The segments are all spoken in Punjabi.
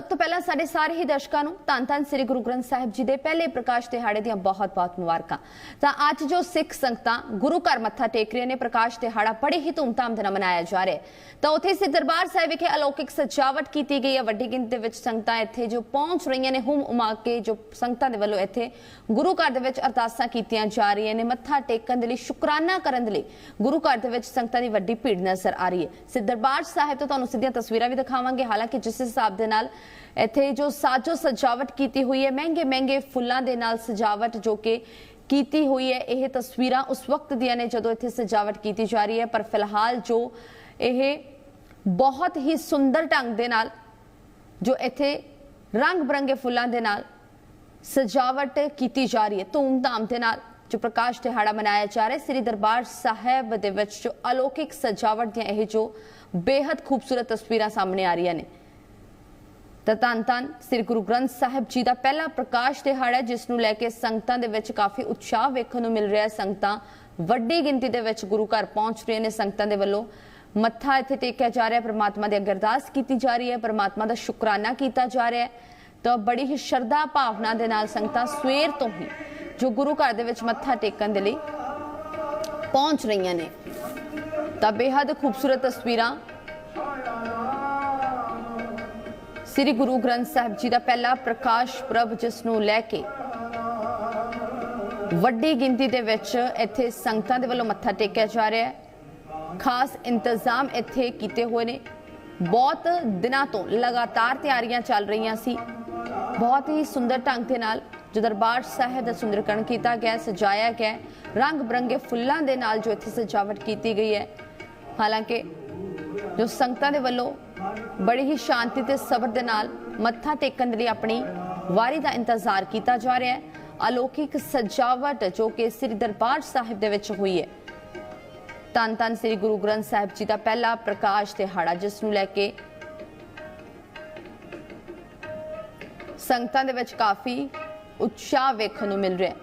ਸਭ ਤੋਂ ਪਹਿਲਾਂ ਸਾਡੇ ਸਾਰੇ ਹੀ ਦਰਸ਼ਕਾਂ ਨੂੰ ਧੰਨ ਧੰਨ ਸ੍ਰੀ ਗੁਰੂ ਗ੍ਰੰਥ ਸਾਹਿਬ ਜੀ ਦੇ ਪਹਿਲੇ ਪ੍ਰਕਾਸ਼ ਦਿਹਾੜੇ ਦੀਆਂ ਬਹੁਤ-ਬਹੁਤ ਮੁਬਾਰਕਾਂ। ਤਾਂ ਅੱਜ ਜੋ ਸਿੱਖ ਸੰਗਤਾਂ ਗੁਰੂ ਘਰ ਮੱਥਾ ਟੇਕ ਰਹੀਆਂ ਨੇ, ਪ੍ਰਕਾਸ਼ ਦਿਹਾੜਾ ਬੜੇ ਹੀ ਧੂਮਧਾਮ ਦੇ ਨਾਲ ਮਨਾਇਆ ਜਾ ਰਿਹਾ ਹੈ। ਤਾਂ ਉੱਥੇ ਸ੍ਰੀ ਦਰਬਾਰ ਸਾਹਿਬ ਵਿਖੇ ਅਲੌਕਿਕ ਸਜਾਵਟ ਕੀਤੀ ਗਈ ਹੈ। ਵੱਡੀ ਗਿਣਤੀ ਦੇ ਵਿੱਚ ਸੰਗਤਾਂ ਇੱਥੇ ਜੋ ਪਹੁੰਚ ਰਹੀਆਂ ਨੇ, ਹੁਮ ਉਮਾ ਕੇ ਜੋ ਸੰਗਤਾਂ ਦੇ ਵੱਲੋਂ ਇੱਥੇ ਗੁਰੂ ਘਰ ਦੇ ਵਿੱਚ ਅਰਦਾਸਾਂ ਕੀਤੀਆਂ ਜਾ ਰਹੀਆਂ ਨੇ। ਮੱਥਾ ਟੇਕਣ ਦੇ ਲਈ, ਸ਼ੁਕਰਾਨਾ ਕਰਨ ਦੇ ਲਈ ਗੁਰੂ ਘਰ ਦੇ ਵਿੱਚ ਸੰਗਤਾਂ ਦੀ ਵੱਡੀ ਭੀੜ ਨਜ਼ਰ ਆ ਰਹੀ ਹੈ। ਸੇ ਦਰਬਾਰ ਸਾਹਿਬ ਤੋਂ ਤੁਹਾਨੂੰ ਸਿੱਧੀਆਂ ਤਸਵੀਰਾਂ ਵੀ ਦਿਖਾਵਾਂਗੇ। ਹਾਲਾਂਕਿ ਜਿਸ ਹਿਸਾਬ ਦੇ ਨਾਲ ਇੱਥੇ ਜੋ ਸਾਜੋ ਸਜਾਵਟ ਕੀਤੀ ਹੋਈ ਹੈ, ਮਹਿੰਗੇ ਮਹਿੰਗੇ ਫੁੱਲਾਂ ਦੇ ਨਾਲ ਸਜਾਵਟ ਜੋ ਕਿ ਕੀਤੀ ਹੋਈ ਹੈ, ਇਹ ਤਸਵੀਰਾਂ ਉਸ ਵਕਤ ਦੀਆਂ ਨੇ ਜਦੋਂ ਇੱਥੇ ਸਜਾਵਟ ਕੀਤੀ ਜਾ ਰਹੀ ਹੈ, ਪਰ ਫਿਲਹਾਲ ਜੋ ਇਹ ਬਹੁਤ ਹੀ ਸੁੰਦਰ ਢੰਗ ਦੇ ਨਾਲ, ਜੋ ਇੱਥੇ ਰੰਗ ਬਰੰਗੇ ਫੁੱਲਾਂ ਦੇ ਨਾਲ ਸਜਾਵਟ ਕੀਤੀ ਜਾ ਰਹੀ ਹੈ, ਧੂਮਧਾਮ ਦੇ ਨਾਲ ਜੋ ਪ੍ਰਕਾਸ਼ ਦਿਹਾੜਾ ਮਨਾਇਆ ਜਾ ਰਿਹਾ ਸ੍ਰੀ ਦਰਬਾਰ ਸਾਹਿਬ ਦੇ ਵਿੱਚ ਜੋ ਅਲੌਕਿਕ ਸਜਾਵਟ ਦੀਆਂ ਇਹ ਜੋ ਬੇहद ਖੂਬਸੂਰਤ ਤਸਵੀਰਾਂ ਸਾਹਮਣੇ ਆ ਰਹੀਆਂ ਨੇ। ਤਾਂ ਧੰਨ ਧੰਨ ਸ੍ਰੀ ਗੁਰੂ ਗ੍ਰੰਥ ਸਾਹਿਬ ਜੀ ਦਾ ਪਹਿਲਾ ਪ੍ਰਕਾਸ਼ ਦਿਹਾੜਾ ਹੈ, ਜਿਸ ਨੂੰ ਲੈ ਕੇ ਸੰਗਤਾਂ ਦੇ ਵਿੱਚ ਕਾਫੀ ਉਤਸ਼ਾਹ ਵੇਖਣ ਨੂੰ ਮਿਲ ਰਿਹਾ ਹੈ। ਸੰਗਤਾਂ ਵੱਡੀ ਗਿਣਤੀ ਦੇ ਵਿੱਚ ਗੁਰੂ ਘਰ ਪਹੁੰਚ ਰਹੇ ਨੇ ਸੰਗਤਾਂ ਦੇ ਵੱਲੋਂ। ਮੱਥਾ ਇੱਥੇ ਟੇਕਿਆ ਜਾ ਰਿਹਾ ਹੈ, ਪ੍ਰਮਾਤਮਾ ਦੀ ਅਰਦਾਸ ਕੀਤੀ ਜਾ ਰਹੀ ਹੈ, ਪ੍ਰਮਾਤਮਾ ਦਾ ਸ਼ੁਕਰਾਨਾ ਕੀਤਾ ਜਾ ਰਿਹਾ ਹੈ। ਤਾਂ ਬੜੀ ਹੀ ਸ਼ਰਧਾ ਭਾਵਨਾ ਦੇ ਨਾਲ ਸੰਗਤਾਂ ਸਵੇਰ ਤੋਂ ਹੀ ਜੋ ਗੁਰੂ ਘਰ ਦੇ ਵਿੱਚ ਮੱਥਾ ਟੇਕਣ ਦੇ ਲਈ ਪਹੁੰਚ ਰਹੀਆਂ ਨੇ। ਤਾਂ ਬੇहद ਖੂਬਸੂਰਤ ਤਸਵੀਰਾਂ ਸ੍ਰੀ ਗੁਰੂ ਗ੍ਰੰਥ ਸਾਹਿਬ ਜੀ ਦਾ ਪਹਿਲਾ ਪ੍ਰਕਾਸ਼ ਪੁਰਬ, ਜਿਸ ਨੂੰ ਲੈ ਕੇ ਵੱਡੀ ਗਿਣਤੀ ਦੇ ਵਿੱਚ ਇੱਥੇ ਸੰਗਤਾਂ ਦੇ ਵੱਲੋਂ ਮੱਥਾ ਟੇਕਿਆ ਜਾ ਰਿਹਾ ਹੈ। ਖਾਸ ਇੰਤਜ਼ਾਮ ਇੱਥੇ ਕੀਤੇ ਹੋਏ ਨੇ। ਬਹੁਤ ਦਿਨਾਂ ਤੋਂ ਲਗਾਤਾਰ ਤਿਆਰੀਆਂ ਚੱਲ ਰਹੀਆਂ ਸੀ। ਬਹੁਤ ਹੀ ਸੁੰਦਰ ਢੰਗ ਦੇ ਨਾਲ ਜੋ ਦਰਬਾਰ ਸਾਹਿਬ ਦਾ ਸੁੰਦਰਕਰਨ ਕੀਤਾ ਗਿਆ, ਸਜਾਇਆ ਗਿਆ ਰੰਗ ਬਰੰਗੇ ਫੁੱਲਾਂ ਦੇ ਨਾਲ ਜੋ ਇੱਥੇ ਸਜਾਵਟ ਕੀਤੀ ਗਈ ਹੈ। ਹਾਲਾਂਕਿ ਜੋ ਸੰਗਤਾਂ ਦੇ ਵੱਲੋਂ ਬੜੀ ਹੀ ਸ਼ਾਂਤੀ ਤੇ ਸਬਰ ਦੇ ਨਾਲ ਮੱਥਾ ਟੇਕਣ ਦੇ ਲਈ ਆਪਣੀ ਵਾਰੀ ਦਾ ਇੰਤਜ਼ਾਰ ਕੀਤਾ ਜਾ ਰਿਹਾ ਹੈ। ਅਲੌਕਿਕ ਸਜਾਵਟ ਜੋ ਕਿ ਸ੍ਰੀ ਦਰਬਾਰ ਸਾਹਿਬ ਦੇ ਵਿੱਚ ਹੋਈ ਹੈ। ਤਨ ਤਨ ਸ੍ਰੀ ਗੁਰੂ ਗ੍ਰੰਥ ਸਾਹਿਬ ਜੀ ਦਾ ਪਹਿਲਾ ਪ੍ਰਕਾਸ਼ ਦਿਹਾੜਾ ਜਿਸ ਨੂੰ ਲੈ ਕੇ ਸੰਗਤਾਂ ਦੇ ਵਿੱਚ ਕਾਫੀ ਉਤਸ਼ਾਹ ਵੇਖਣ ਨੂੰ ਮਿਲ ਰਿਹਾ ਹੈ।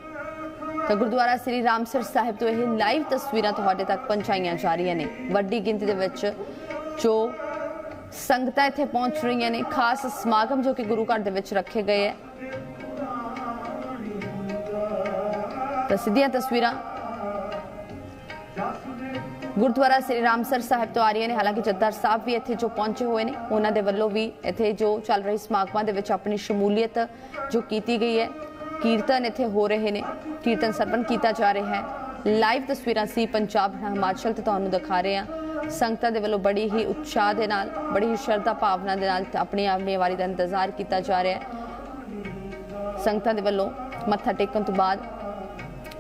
ਤਾਂ ਗੁਰਦੁਆਰਾ ਸ੍ਰੀ ਰਾਮਸਰ ਸਾਹਿਬ ਤੋਂ ਇਹ ਲਾਈਵ ਤਸਵੀਰਾਂ ਤੁਹਾਡੇ ਤੱਕ ਪਹੁੰਚਾਈਆਂ ਜਾ ਰਹੀਆਂ ਨੇ। ਵੱਡੀ ਗਿਣਤੀ ਦੇ ਵਿੱਚ ਜੋ ਸੰਗਤਾਂ ਇੱਥੇ ਪਹੁੰਚ ਰਹੀਆਂ ਨੇ, ਖਾਸ ਸਮਾਗਮ ਜੋ ਕਿ ਗੁਰੂ ਘਰ ਦੇ ਵਿੱਚ ਰੱਖੇ ਗਏ ਹੈ। ਤਾਂ ਸਿੱਧੀਆਂ ਤਸਵੀਰਾਂ ਗੁਰਦੁਆਰਾ ਸ੍ਰੀ ਰਾਮਸਰ ਸਾਹਿਬ ਤੋਂ ਆ ਰਹੀਆਂ ਨੇ। ਹਾਲਾਂਕਿ ਜੱਦਾਰ ਸਾਹਿਬ ਵੀ ਇੱਥੇ ਜੋ ਪਹੁੰਚੇ ਹੋਏ ਨੇ, ਉਹਨਾਂ ਦੇ ਵੱਲੋਂ ਵੀ ਇੱਥੇ ਜੋ ਚੱਲ ਰਹੀ ਸਮਾਗਮਾਂ ਦੇ ਵਿੱਚ ਆਪਣੀ ਸ਼ਮੂਲੀਅਤ ਜੋ ਕੀਤੀ ਗਈ ਹੈ, ਕੀਰਤਨ ਇੱਥੇ ਹੋ ਰਹੇ ਨੇ, ਕੀਰਤਨ ਸਰਵਨ ਕੀਤਾ ਜਾ ਰਿਹਾ ਹੈ। ਲਾਈਵ ਤਸਵੀਰਾਂ ਸੀ ਪੰਜਾਬ ਹਿਮਾਚਲ ਤੇ ਤੁਹਾਨੂੰ ਦਿਖਾ ਰਹੇ ਹਾਂ। ਸੰਗਤਾਂ ਦੇ ਵੱਲੋਂ ਬੜੀ ਹੀ ਉਤਸ਼ਾਹ ਦੇ ਨਾਲ, ਬੜੀ ਹੀ ਸ਼ਰਧਾ ਭਾਵਨਾ ਦੇ ਨਾਲ ਆਪਣੀ ਆਪਣੀ ਵਾਰੀ ਦਾ ਇੰਤਜ਼ਾਰ ਕੀਤਾ ਜਾ ਰਿਹਾ ਹੈ। ਸੰਗਤਾਂ ਦੇ ਵੱਲੋਂ ਮੱਥਾ ਟੇਕਣ ਤੋਂ ਬਾਅਦ,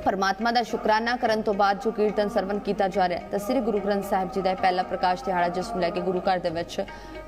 ਪਰਮਾਤਮਾ ਦਾ ਸ਼ੁਕਰਾਨਾ ਕਰਨ ਤੋਂ ਬਾਅਦ ਜੋ ਕੀਰਤਨ ਸਰਵਨ ਕੀਤਾ ਜਾ ਰਿਹਾ ਤਾਂ ਸ੍ਰੀ ਗੁਰੂ ਗ੍ਰੰਥ ਸਾਹਿਬ ਜੀ ਦਾ ਇਹ ਪਹਿਲਾ ਪ੍ਰਕਾਸ਼ ਦਿਹਾੜਾ, ਜਿਸ ਨੂੰ ਲੈ ਕੇ ਗੁਰੂ ਘਰ ਦੇ ਵਿੱਚ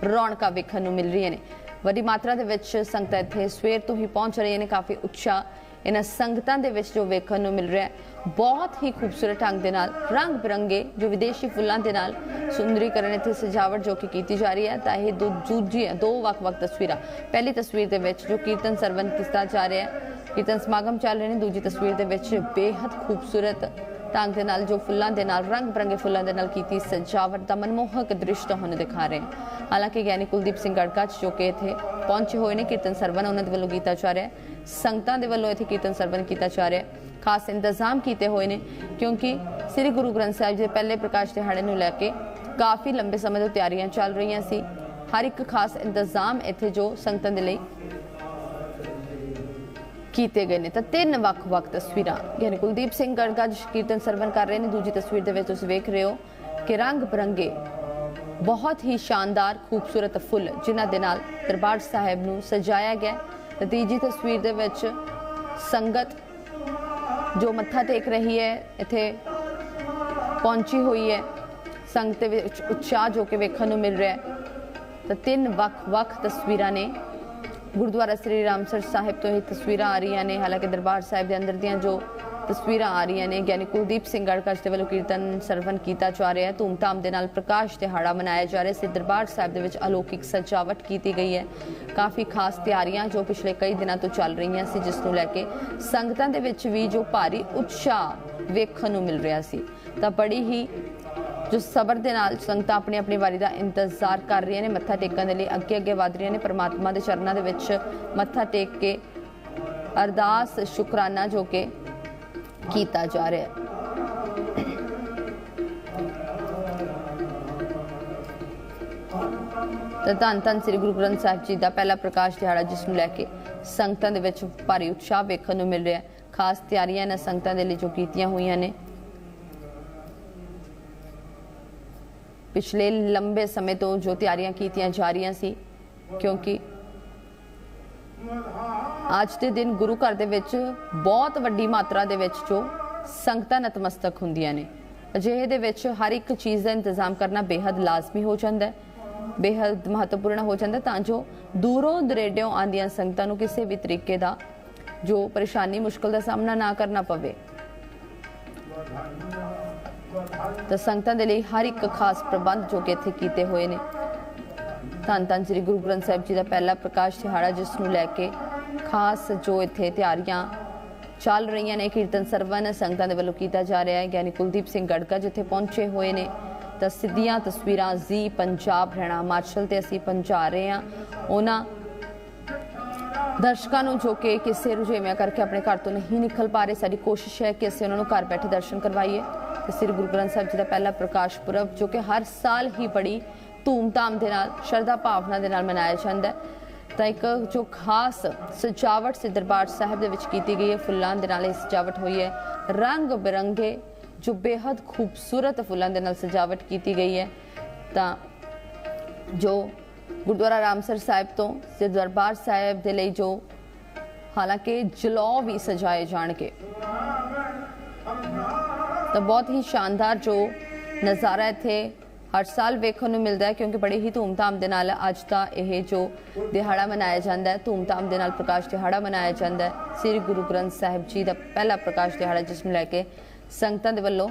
ਰੌਣਕਾਂ ਵੇਖਣ ਨੂੰ ਮਿਲ ਰਹੀਆਂ ਨੇ। ਵੱਡੀ ਮਾਤਰਾ ਦੇ ਵਿੱਚ ਸੰਗਤਾਂ ਇੱਥੇ ਸਵੇਰ ਤੋਂ ਹੀ ਪਹੁੰਚ ਰਹੀਆਂ ਨੇ, ਕਾਫੀ ਉਤਸ਼ਾਹ ਇਹਨਾਂ ਸੰਗਤਾਂ ਦੇ ਵਿੱਚ ਜੋ ਵੇਖਣ ਨੂੰ ਮਿਲ ਰਿਹਾ ਹੈ, ਬਹੁਤ ਹੀ ਖੂਬਸੂਰਤ ਢੰਗ ਦੇ ਨਾਲ, ਰੰਗ ਬਿਰੰਗੇ ਜੋ ਵਿਦੇਸ਼ੀ ਫੁੱਲਾਂ ਦੇ ਨਾਲ ਸੁੰਦਰੀਕਰਨ ਇੱਥੇ ਸਜਾਵਟ ਜੋ ਕਿ ਕੀਤੀ ਜਾ ਰਹੀ ਹੈ, ਤਾਂ ਇਹ ਦੋ ਦੂਜੀ ਦੋ ਵੱਖ-ਵੱਖ ਤਸਵੀਰਾਂ। ਪਹਿਲੀ ਤਸਵੀਰ ਦੇ ਵਿੱਚ ਜੋ ਕੀਰਤਨ ਸਰਵਨ ਕੀਤਾ ਜਾ ਰਿਹਾ ਹੈ, ਕੀਰਤਨ ਸਮਾਗਮ ਚੱਲ ਰਹੇ ਨੇ, ਦੂਜੀ ਤਸਵੀਰ ਦੇ ਵਿੱਚ ਬੇहद ਖੂਬਸੂਰਤ ਢੰਗ ਦੇ ਨਾਲ ਜੋ ਫੁੱਲਾਂ ਦੇ ਨਾਲ, ਰੰਗ ਬਰੰਗੇ ਫੁੱਲਾਂ ਦੇ ਨਾਲ ਕੀਤੀ ਸਜਾਵਟ ਦਾ ਮਨਮੋਹਕ ਦ੍ਰਿਸ਼ ਤੁਹਾਨੂੰ ਦਿਖਾ ਰਹੇ ਹਾਂ। ਹਾਲਾਂਕਿ ਗਿਆਨੀ ਕੁਲਦੀਪ ਸਿੰਘ ਗੜਕਾ ਜੋ ਕਿ ਇੱਥੇ ਪਹੁੰਚੇ ਹੋਏ ਨੇ, ਕੀਰਤਨ ਸਰਵਨ ਉਹਨਾਂ ਦੇ ਵੱਲੋਂ ਕੀਤਾ ਜਾ ਰਿਹਾ ਹੈ। ਸੰਗਤਾਂ ਦੇ ਵੱਲੋਂ ਇੱਥੇ ਕੀਰਤਨ ਸਰਵਨ ਕੀਤਾ ਜਾ ਰਿਹਾ ਹੈ। ਖਾਸ ਇੰਤਜ਼ਾਮ ਕੀਤੇ ਹੋਏ ਨੇ, ਕਿਉਂਕਿ ਸ੍ਰੀ ਗੁਰੂ ਗ੍ਰੰਥ ਸਾਹਿਬ ਜੀ ਦੇ ਪਹਿਲੇ ਪ੍ਰਕਾਸ਼ ਦਿਹਾੜੇ ਨੂੰ ਲੈ ਕੇ ਕਾਫੀ ਲੰਬੇ ਸਮੇਂ ਤੋਂ ਤਿਆਰੀਆਂ ਚੱਲ ਰਹੀਆਂ ਸੀ। ਹਰ ਇੱਕ ਖਾਸ ਇੰਤਜ਼ਾਮ ਇੱਥੇ ਜੋ ਸੰਗਤਾਂ ਦੇ ਲਈ ਕੀਤੇ ਗਏ ਨੇ ਤਾਂ ਤਿੰਨ ਵੱਖ-ਵੱਖ ਤਸਵੀਰਾਂ। ਯਾਨੀ ਕੁਲਦੀਪ ਸਿੰਘ ਗੜਗੜ ਕੀਰਤਨ ਸਰਵਨ ਕਰ ਰਹੇ ਨੇ। ਦੂਜੀ ਤਸਵੀਰ ਦੇ ਵਿੱਚ ਤੁਸੀਂ ਵੇਖ ਰਹੇ ਹੋ ਕਿ ਰੰਗ ਬਰੰਗੇ ਬਹੁਤ ਹੀ ਸ਼ਾਨਦਾਰ, ਖੂਬਸੂਰਤ ਫੁੱਲ ਜਿਨ੍ਹਾਂ ਦੇ ਨਾਲ ਦਰਬਾਰ ਸਾਹਿਬ ਨੂੰ ਸਜਾਇਆ ਗਿਆ ਤੇ ਤੀਜੀ ਤਸਵੀਰ ਦੇ ਵਿੱਚ ਸੰਗਤ ਜੋ ਮੱਥਾ ਟੇਕ ਰਹੀ ਹੈ, ਇੱਥੇ ਪਹੁੰਚੀ ਹੋਈ ਹੈ। ਸੰਗਤ ਦੇ ਵਿੱਚ ਉਤਸ਼ਾਹ ਜੋ ਕਿ ਵੇਖਣ ਨੂੰ ਮਿਲ ਰਿਹਾ ਹੈ। ਤਾਂ ਤਿੰਨ ਵੱਖ-ਵੱਖ ਤਸਵੀਰਾਂ ਨੇ ਗੁਰਦੁਆਰਾ ਸ੍ਰੀ ਰਾਮਸਰ ਸਾਹਿਬ ਤੋਂ ਇਹ ਤਸਵੀਰਾਂ ਆ ਰਹੀਆਂ ਨੇ। ਹਾਲਾਂਕਿ ਦਰਬਾਰ ਸਾਹਿਬ ਦੇ ਅੰਦਰ ਦੀਆਂ ਜੋ ਤਸਵੀਰਾਂ ਆ ਰਹੀਆਂ ਨੇ ਗਿਆਨੀ ਕੁਲਦੀਪ ਸਿੰਘ ਗੜਕਸ ਦੇ ਵੱਲੋਂ ਕੀਰਤਨ ਸਰਵਨ ਕੀਤਾ ਜਾ ਰਿਹਾ ਹੈ। ਧੂਮਧਾਮ ਦੇ ਨਾਲ ਪ੍ਰਕਾਸ਼ ਦਿਹਾੜਾ ਮਨਾਇਆ ਜਾ ਰਿਹਾ ਸੀ ਦਰਬਾਰ ਸਾਹਿਬ ਦੇ ਵਿੱਚ ਅਲੌਕਿਕ ਸਜਾਵਟ ਕੀਤੀ ਗਈ ਹੈ। ਕਾਫੀ ਖਾਸ ਤਿਆਰੀਆਂ ਜੋ ਪਿਛਲੇ ਕਈ ਦਿਨਾਂ ਤੋਂ ਚੱਲ ਰਹੀਆਂ ਸੀ, ਜਿਸ ਨੂੰ ਲੈ ਕੇ ਸੰਗਤਾਂ ਦੇ ਵਿੱਚ ਵੀ ਜੋ ਭਾਰੀ ਉਤਸ਼ਾਹ ਵੇਖਣ ਨੂੰ ਮਿਲ ਰਿਹਾ ਸੀ। ਤਾਂ ਬੜੀ ਹੀ ਜੋ ਸਬਰ ਦੇ ਨਾਲ ਸੰਗਤਾਂ ਆਪਣੀ ਆਪਣੀ ਵਾਰੀ ਦਾ ਇੰਤਜ਼ਾਰ ਕਰ ਰਹੀਆਂ ਨੇ, ਮੱਥਾ ਟੇਕਣ ਦੇ ਲਈ ਅੱਗੇ ਅੱਗੇ ਵਧ ਰਹੀਆਂ ਨੇ। ਪ੍ਰਮਾਤਮਾ ਦੇ ਚਰਨਾਂ ਦੇ ਵਿੱਚ ਮੱਥਾ ਟੇਕ ਕੇ ਅਰਦਾਸ, ਸ਼ੁਕਰਾਨਾ ਜੋ ਕਿ ਕੀਤਾ ਜਾ ਰਿਹਾ ਹੈ। ਤਾਂ ਧੰਨ ਧੰਨ ਸ੍ਰੀ ਗੁਰੂ ਗ੍ਰੰਥ ਸਾਹਿਬ ਜੀ ਦਾ ਪਹਿਲਾ ਪ੍ਰਕਾਸ਼ ਦਿਹਾੜਾ, ਜਿਸ ਨੂੰ ਲੈ ਕੇ ਸੰਗਤਾਂ ਦੇ ਵਿੱਚ ਭਾਰੀ ਉਤਸ਼ਾਹ ਵੇਖਣ ਨੂੰ ਮਿਲ ਰਿਹਾ ਹੈ। ਖਾਸ ਤਿਆਰੀਆਂ ਇਹਨਾਂ ਸੰਗਤਾਂ ਦੇ ਲਈ ਜੋ ਕੀਤੀਆਂ ਹੋਈਆਂ ਨੇ ਪਿਛਲੇ ਲੰਬੇ ਸਮੇਂ ਤੋਂ ਜੋ ਤਿਆਰੀਆਂ ਕੀਤੀਆਂ ਜਾ ਰਹੀਆਂ ਸੀ, ਕਿਉਂਕਿ ਅੱਜ ਦੇ ਦਿਨ ਗੁਰੂ ਘਰ ਦੇ ਵਿੱਚ ਬਹੁਤ ਵੱਡੀ ਮਾਤਰਾ ਦੇ ਵਿੱਚ ਜੋ ਸੰਗਤਾਂ ਨਤਮਸਤਕ ਹੁੰਦੀਆਂ ਨੇ। ਅਜਿਹੇ ਦੇ ਵਿੱਚ ਹਰ ਇੱਕ ਚੀਜ਼ ਦਾ ਇੰਤਜ਼ਾਮ ਕਰਨਾ ਬੇਹੱਦ ਲਾਜ਼ਮੀ ਹੋ ਜਾਂਦਾ ਹੈ ਬੇहद ਮਹੱਤਵਪੂਰਨ ਹੋ ਜਾਂਦਾ ਤਾਂ ਜੋ ਦੂਰੋਂ ਦਰੇਡਿਓਂ ਆਂਦੀਆਂ ਸੰਗਤਾਂ ਨੂੰ ਕਿਸੇ ਵੀ ਤਰੀਕੇ ਦਾ ਜੋ ਪਰੇਸ਼ਾਨੀ, ਮੁਸ਼ਕਲ ਦਾ ਸਾਹਮਣਾ ਨਾ ਕਰਨਾ ਪਵੇ। ਤਾਂ ਸੰਗਤਾਂ ਦੇ ਲਈ ਹਰ ਇੱਕ ਖਾਸ ਪ੍ਰਬੰਧ ਜੋ ਕਿ ਇੱਥੇ ਕੀਤੇ ਹੋਏ ਨੇ। ਧੰਨ ਧੰਨ ਸ੍ਰੀ ਗੁਰੂ ਗ੍ਰੰਥ ਸਾਹਿਬ ਜੀ ਦਾ ਪਹਿਲਾ ਪ੍ਰਕਾਸ਼ ਦਿਹਾੜਾ, ਜਿਸ ਨੂੰ ਲੈ ਕੇ ਖਾਸ ਜੋ ਇੱਥੇ ਤਿਆਰੀਆਂ ਚੱਲ ਰਹੀਆਂ ਨੇ, ਕੀਰਤਨ ਸਰਵਨ ਸੰਗਤਾਂ ਦੇ ਵੱਲੋਂ ਕੀਤਾ ਜਾ ਰਿਹਾ ਹੈ। ਗਿਆਨੀ ਕੁਲਦੀਪ ਸਿੰਘ ਗੜਕਾ ਜਿੱਥੇ ਪਹੁੰਚੇ ਹੋਏ ਨੇ, ਤਾਂ ਸਿੱਧੀਆਂ ਤਸਵੀਰਾਂ ਜ਼ੀ ਪੰਜਾਬ ਰਹਿਣਾ ਹਿਮਾਚਲ ਤੇ ਅਸੀਂ ਪਹੁੰਚਾ ਰਹੇ ਹਾਂ। ਉਹਨਾਂ ਦਰਸ਼ਕਾਂ ਨੂੰ ਜੋ ਕਿ ਕਿਸੇ ਰੁਝੇਵਿਆਂ ਕਰਕੇ ਆਪਣੇ ਘਰ ਤੋਂ ਨਹੀਂ ਨਿਕਲ ਪਾ ਰਹੇ, ਸਾਡੀ ਕੋਸ਼ਿਸ਼ ਹੈ ਕਿ ਅਸੀਂ ਉਹਨਾਂ ਨੂੰ ਘਰ ਬੈਠੇ ਦਰਸ਼ਨ ਕਰਵਾਈਏ। ਸ੍ਰੀ ਗੁਰੂ ਗ੍ਰੰਥ ਸਾਹਿਬ ਜੀ ਦਾ ਪਹਿਲਾ ਪ੍ਰਕਾਸ਼ ਪੁਰਬ, ਜੋ ਕਿ ਹਰ ਸਾਲ ਹੀ ਬੜੀ ਧੂਮਧਾਮ ਦੇ ਨਾਲ, ਸ਼ਰਧਾ ਭਾਵਨਾ ਦੇ ਨਾਲ ਮਨਾਇਆ ਜਾਂਦਾ ਹੈ। ਤਾਂ ਇੱਕ ਜੋ ਖਾਸ ਸਜਾਵਟ ਸ੍ਰੀ ਦਰਬਾਰ ਸਾਹਿਬ ਦੇ ਵਿੱਚ ਕੀਤੀ ਗਈ ਹੈ, ਫੁੱਲਾਂ ਦੇ ਨਾਲ ਇਹ ਸਜਾਵਟ ਹੋਈ ਹੈ। ਰੰਗ ਬਿਰੰਗੇ ਜੋ ਬੇहद ਖੂਬਸੂਰਤ ਫੁੱਲਾਂ ਦੇ ਨਾਲ ਸਜਾਵਟ ਕੀਤੀ ਗਈ ਹੈ। ਤਾਂ ਜੋ ਗੁਰਦੁਆਰਾ ਰਾਮਸਰ ਸਾਹਿਬ ਤੋਂ ਸ੍ਰੀ ਦਰਬਾਰ ਸਾਹਿਬ ਦੇ ਲਈ ਜੋ ਹਾਲਾਂਕਿ ਜਲੌ ਵੀ ਸਜਾਏ ਜਾਣਗੇ। ਤਾਂ ਬਹੁਤ ਹੀ ਸ਼ਾਨਦਾਰ ਜੋ ਨਜ਼ਾਰਾ ਇੱਥੇ ਹਰ ਸਾਲ ਵੇਖਣ ਨੂੰ ਮਿਲਦਾ ਹੈ, ਕਿਉਂਕਿ ਬੜੇ ਹੀ ਧੂਮਧਾਮ ਦੇ ਨਾਲ ਅੱਜ ਦਾ ਇਹ ਜੋ ਦਿਹਾੜਾ ਮਨਾਇਆ ਜਾਂਦਾ ਹੈ, ਧੂਮਧਾਮ ਦੇ ਨਾਲ ਪ੍ਰਕਾਸ਼ ਦਿਹਾੜਾ ਮਨਾਇਆ ਜਾਂਦਾ ਹੈ। ਸ੍ਰੀ ਗੁਰੂ ਗ੍ਰੰਥ ਸਾਹਿਬ ਜੀ ਦਾ ਪਹਿਲਾ ਪ੍ਰਕਾਸ਼ ਦਿਹਾੜਾ, ਜਿਸ ਨੂੰ ਲੈ ਕੇ ਸੰਗਤਾਂ ਦੇ ਵੱਲੋਂ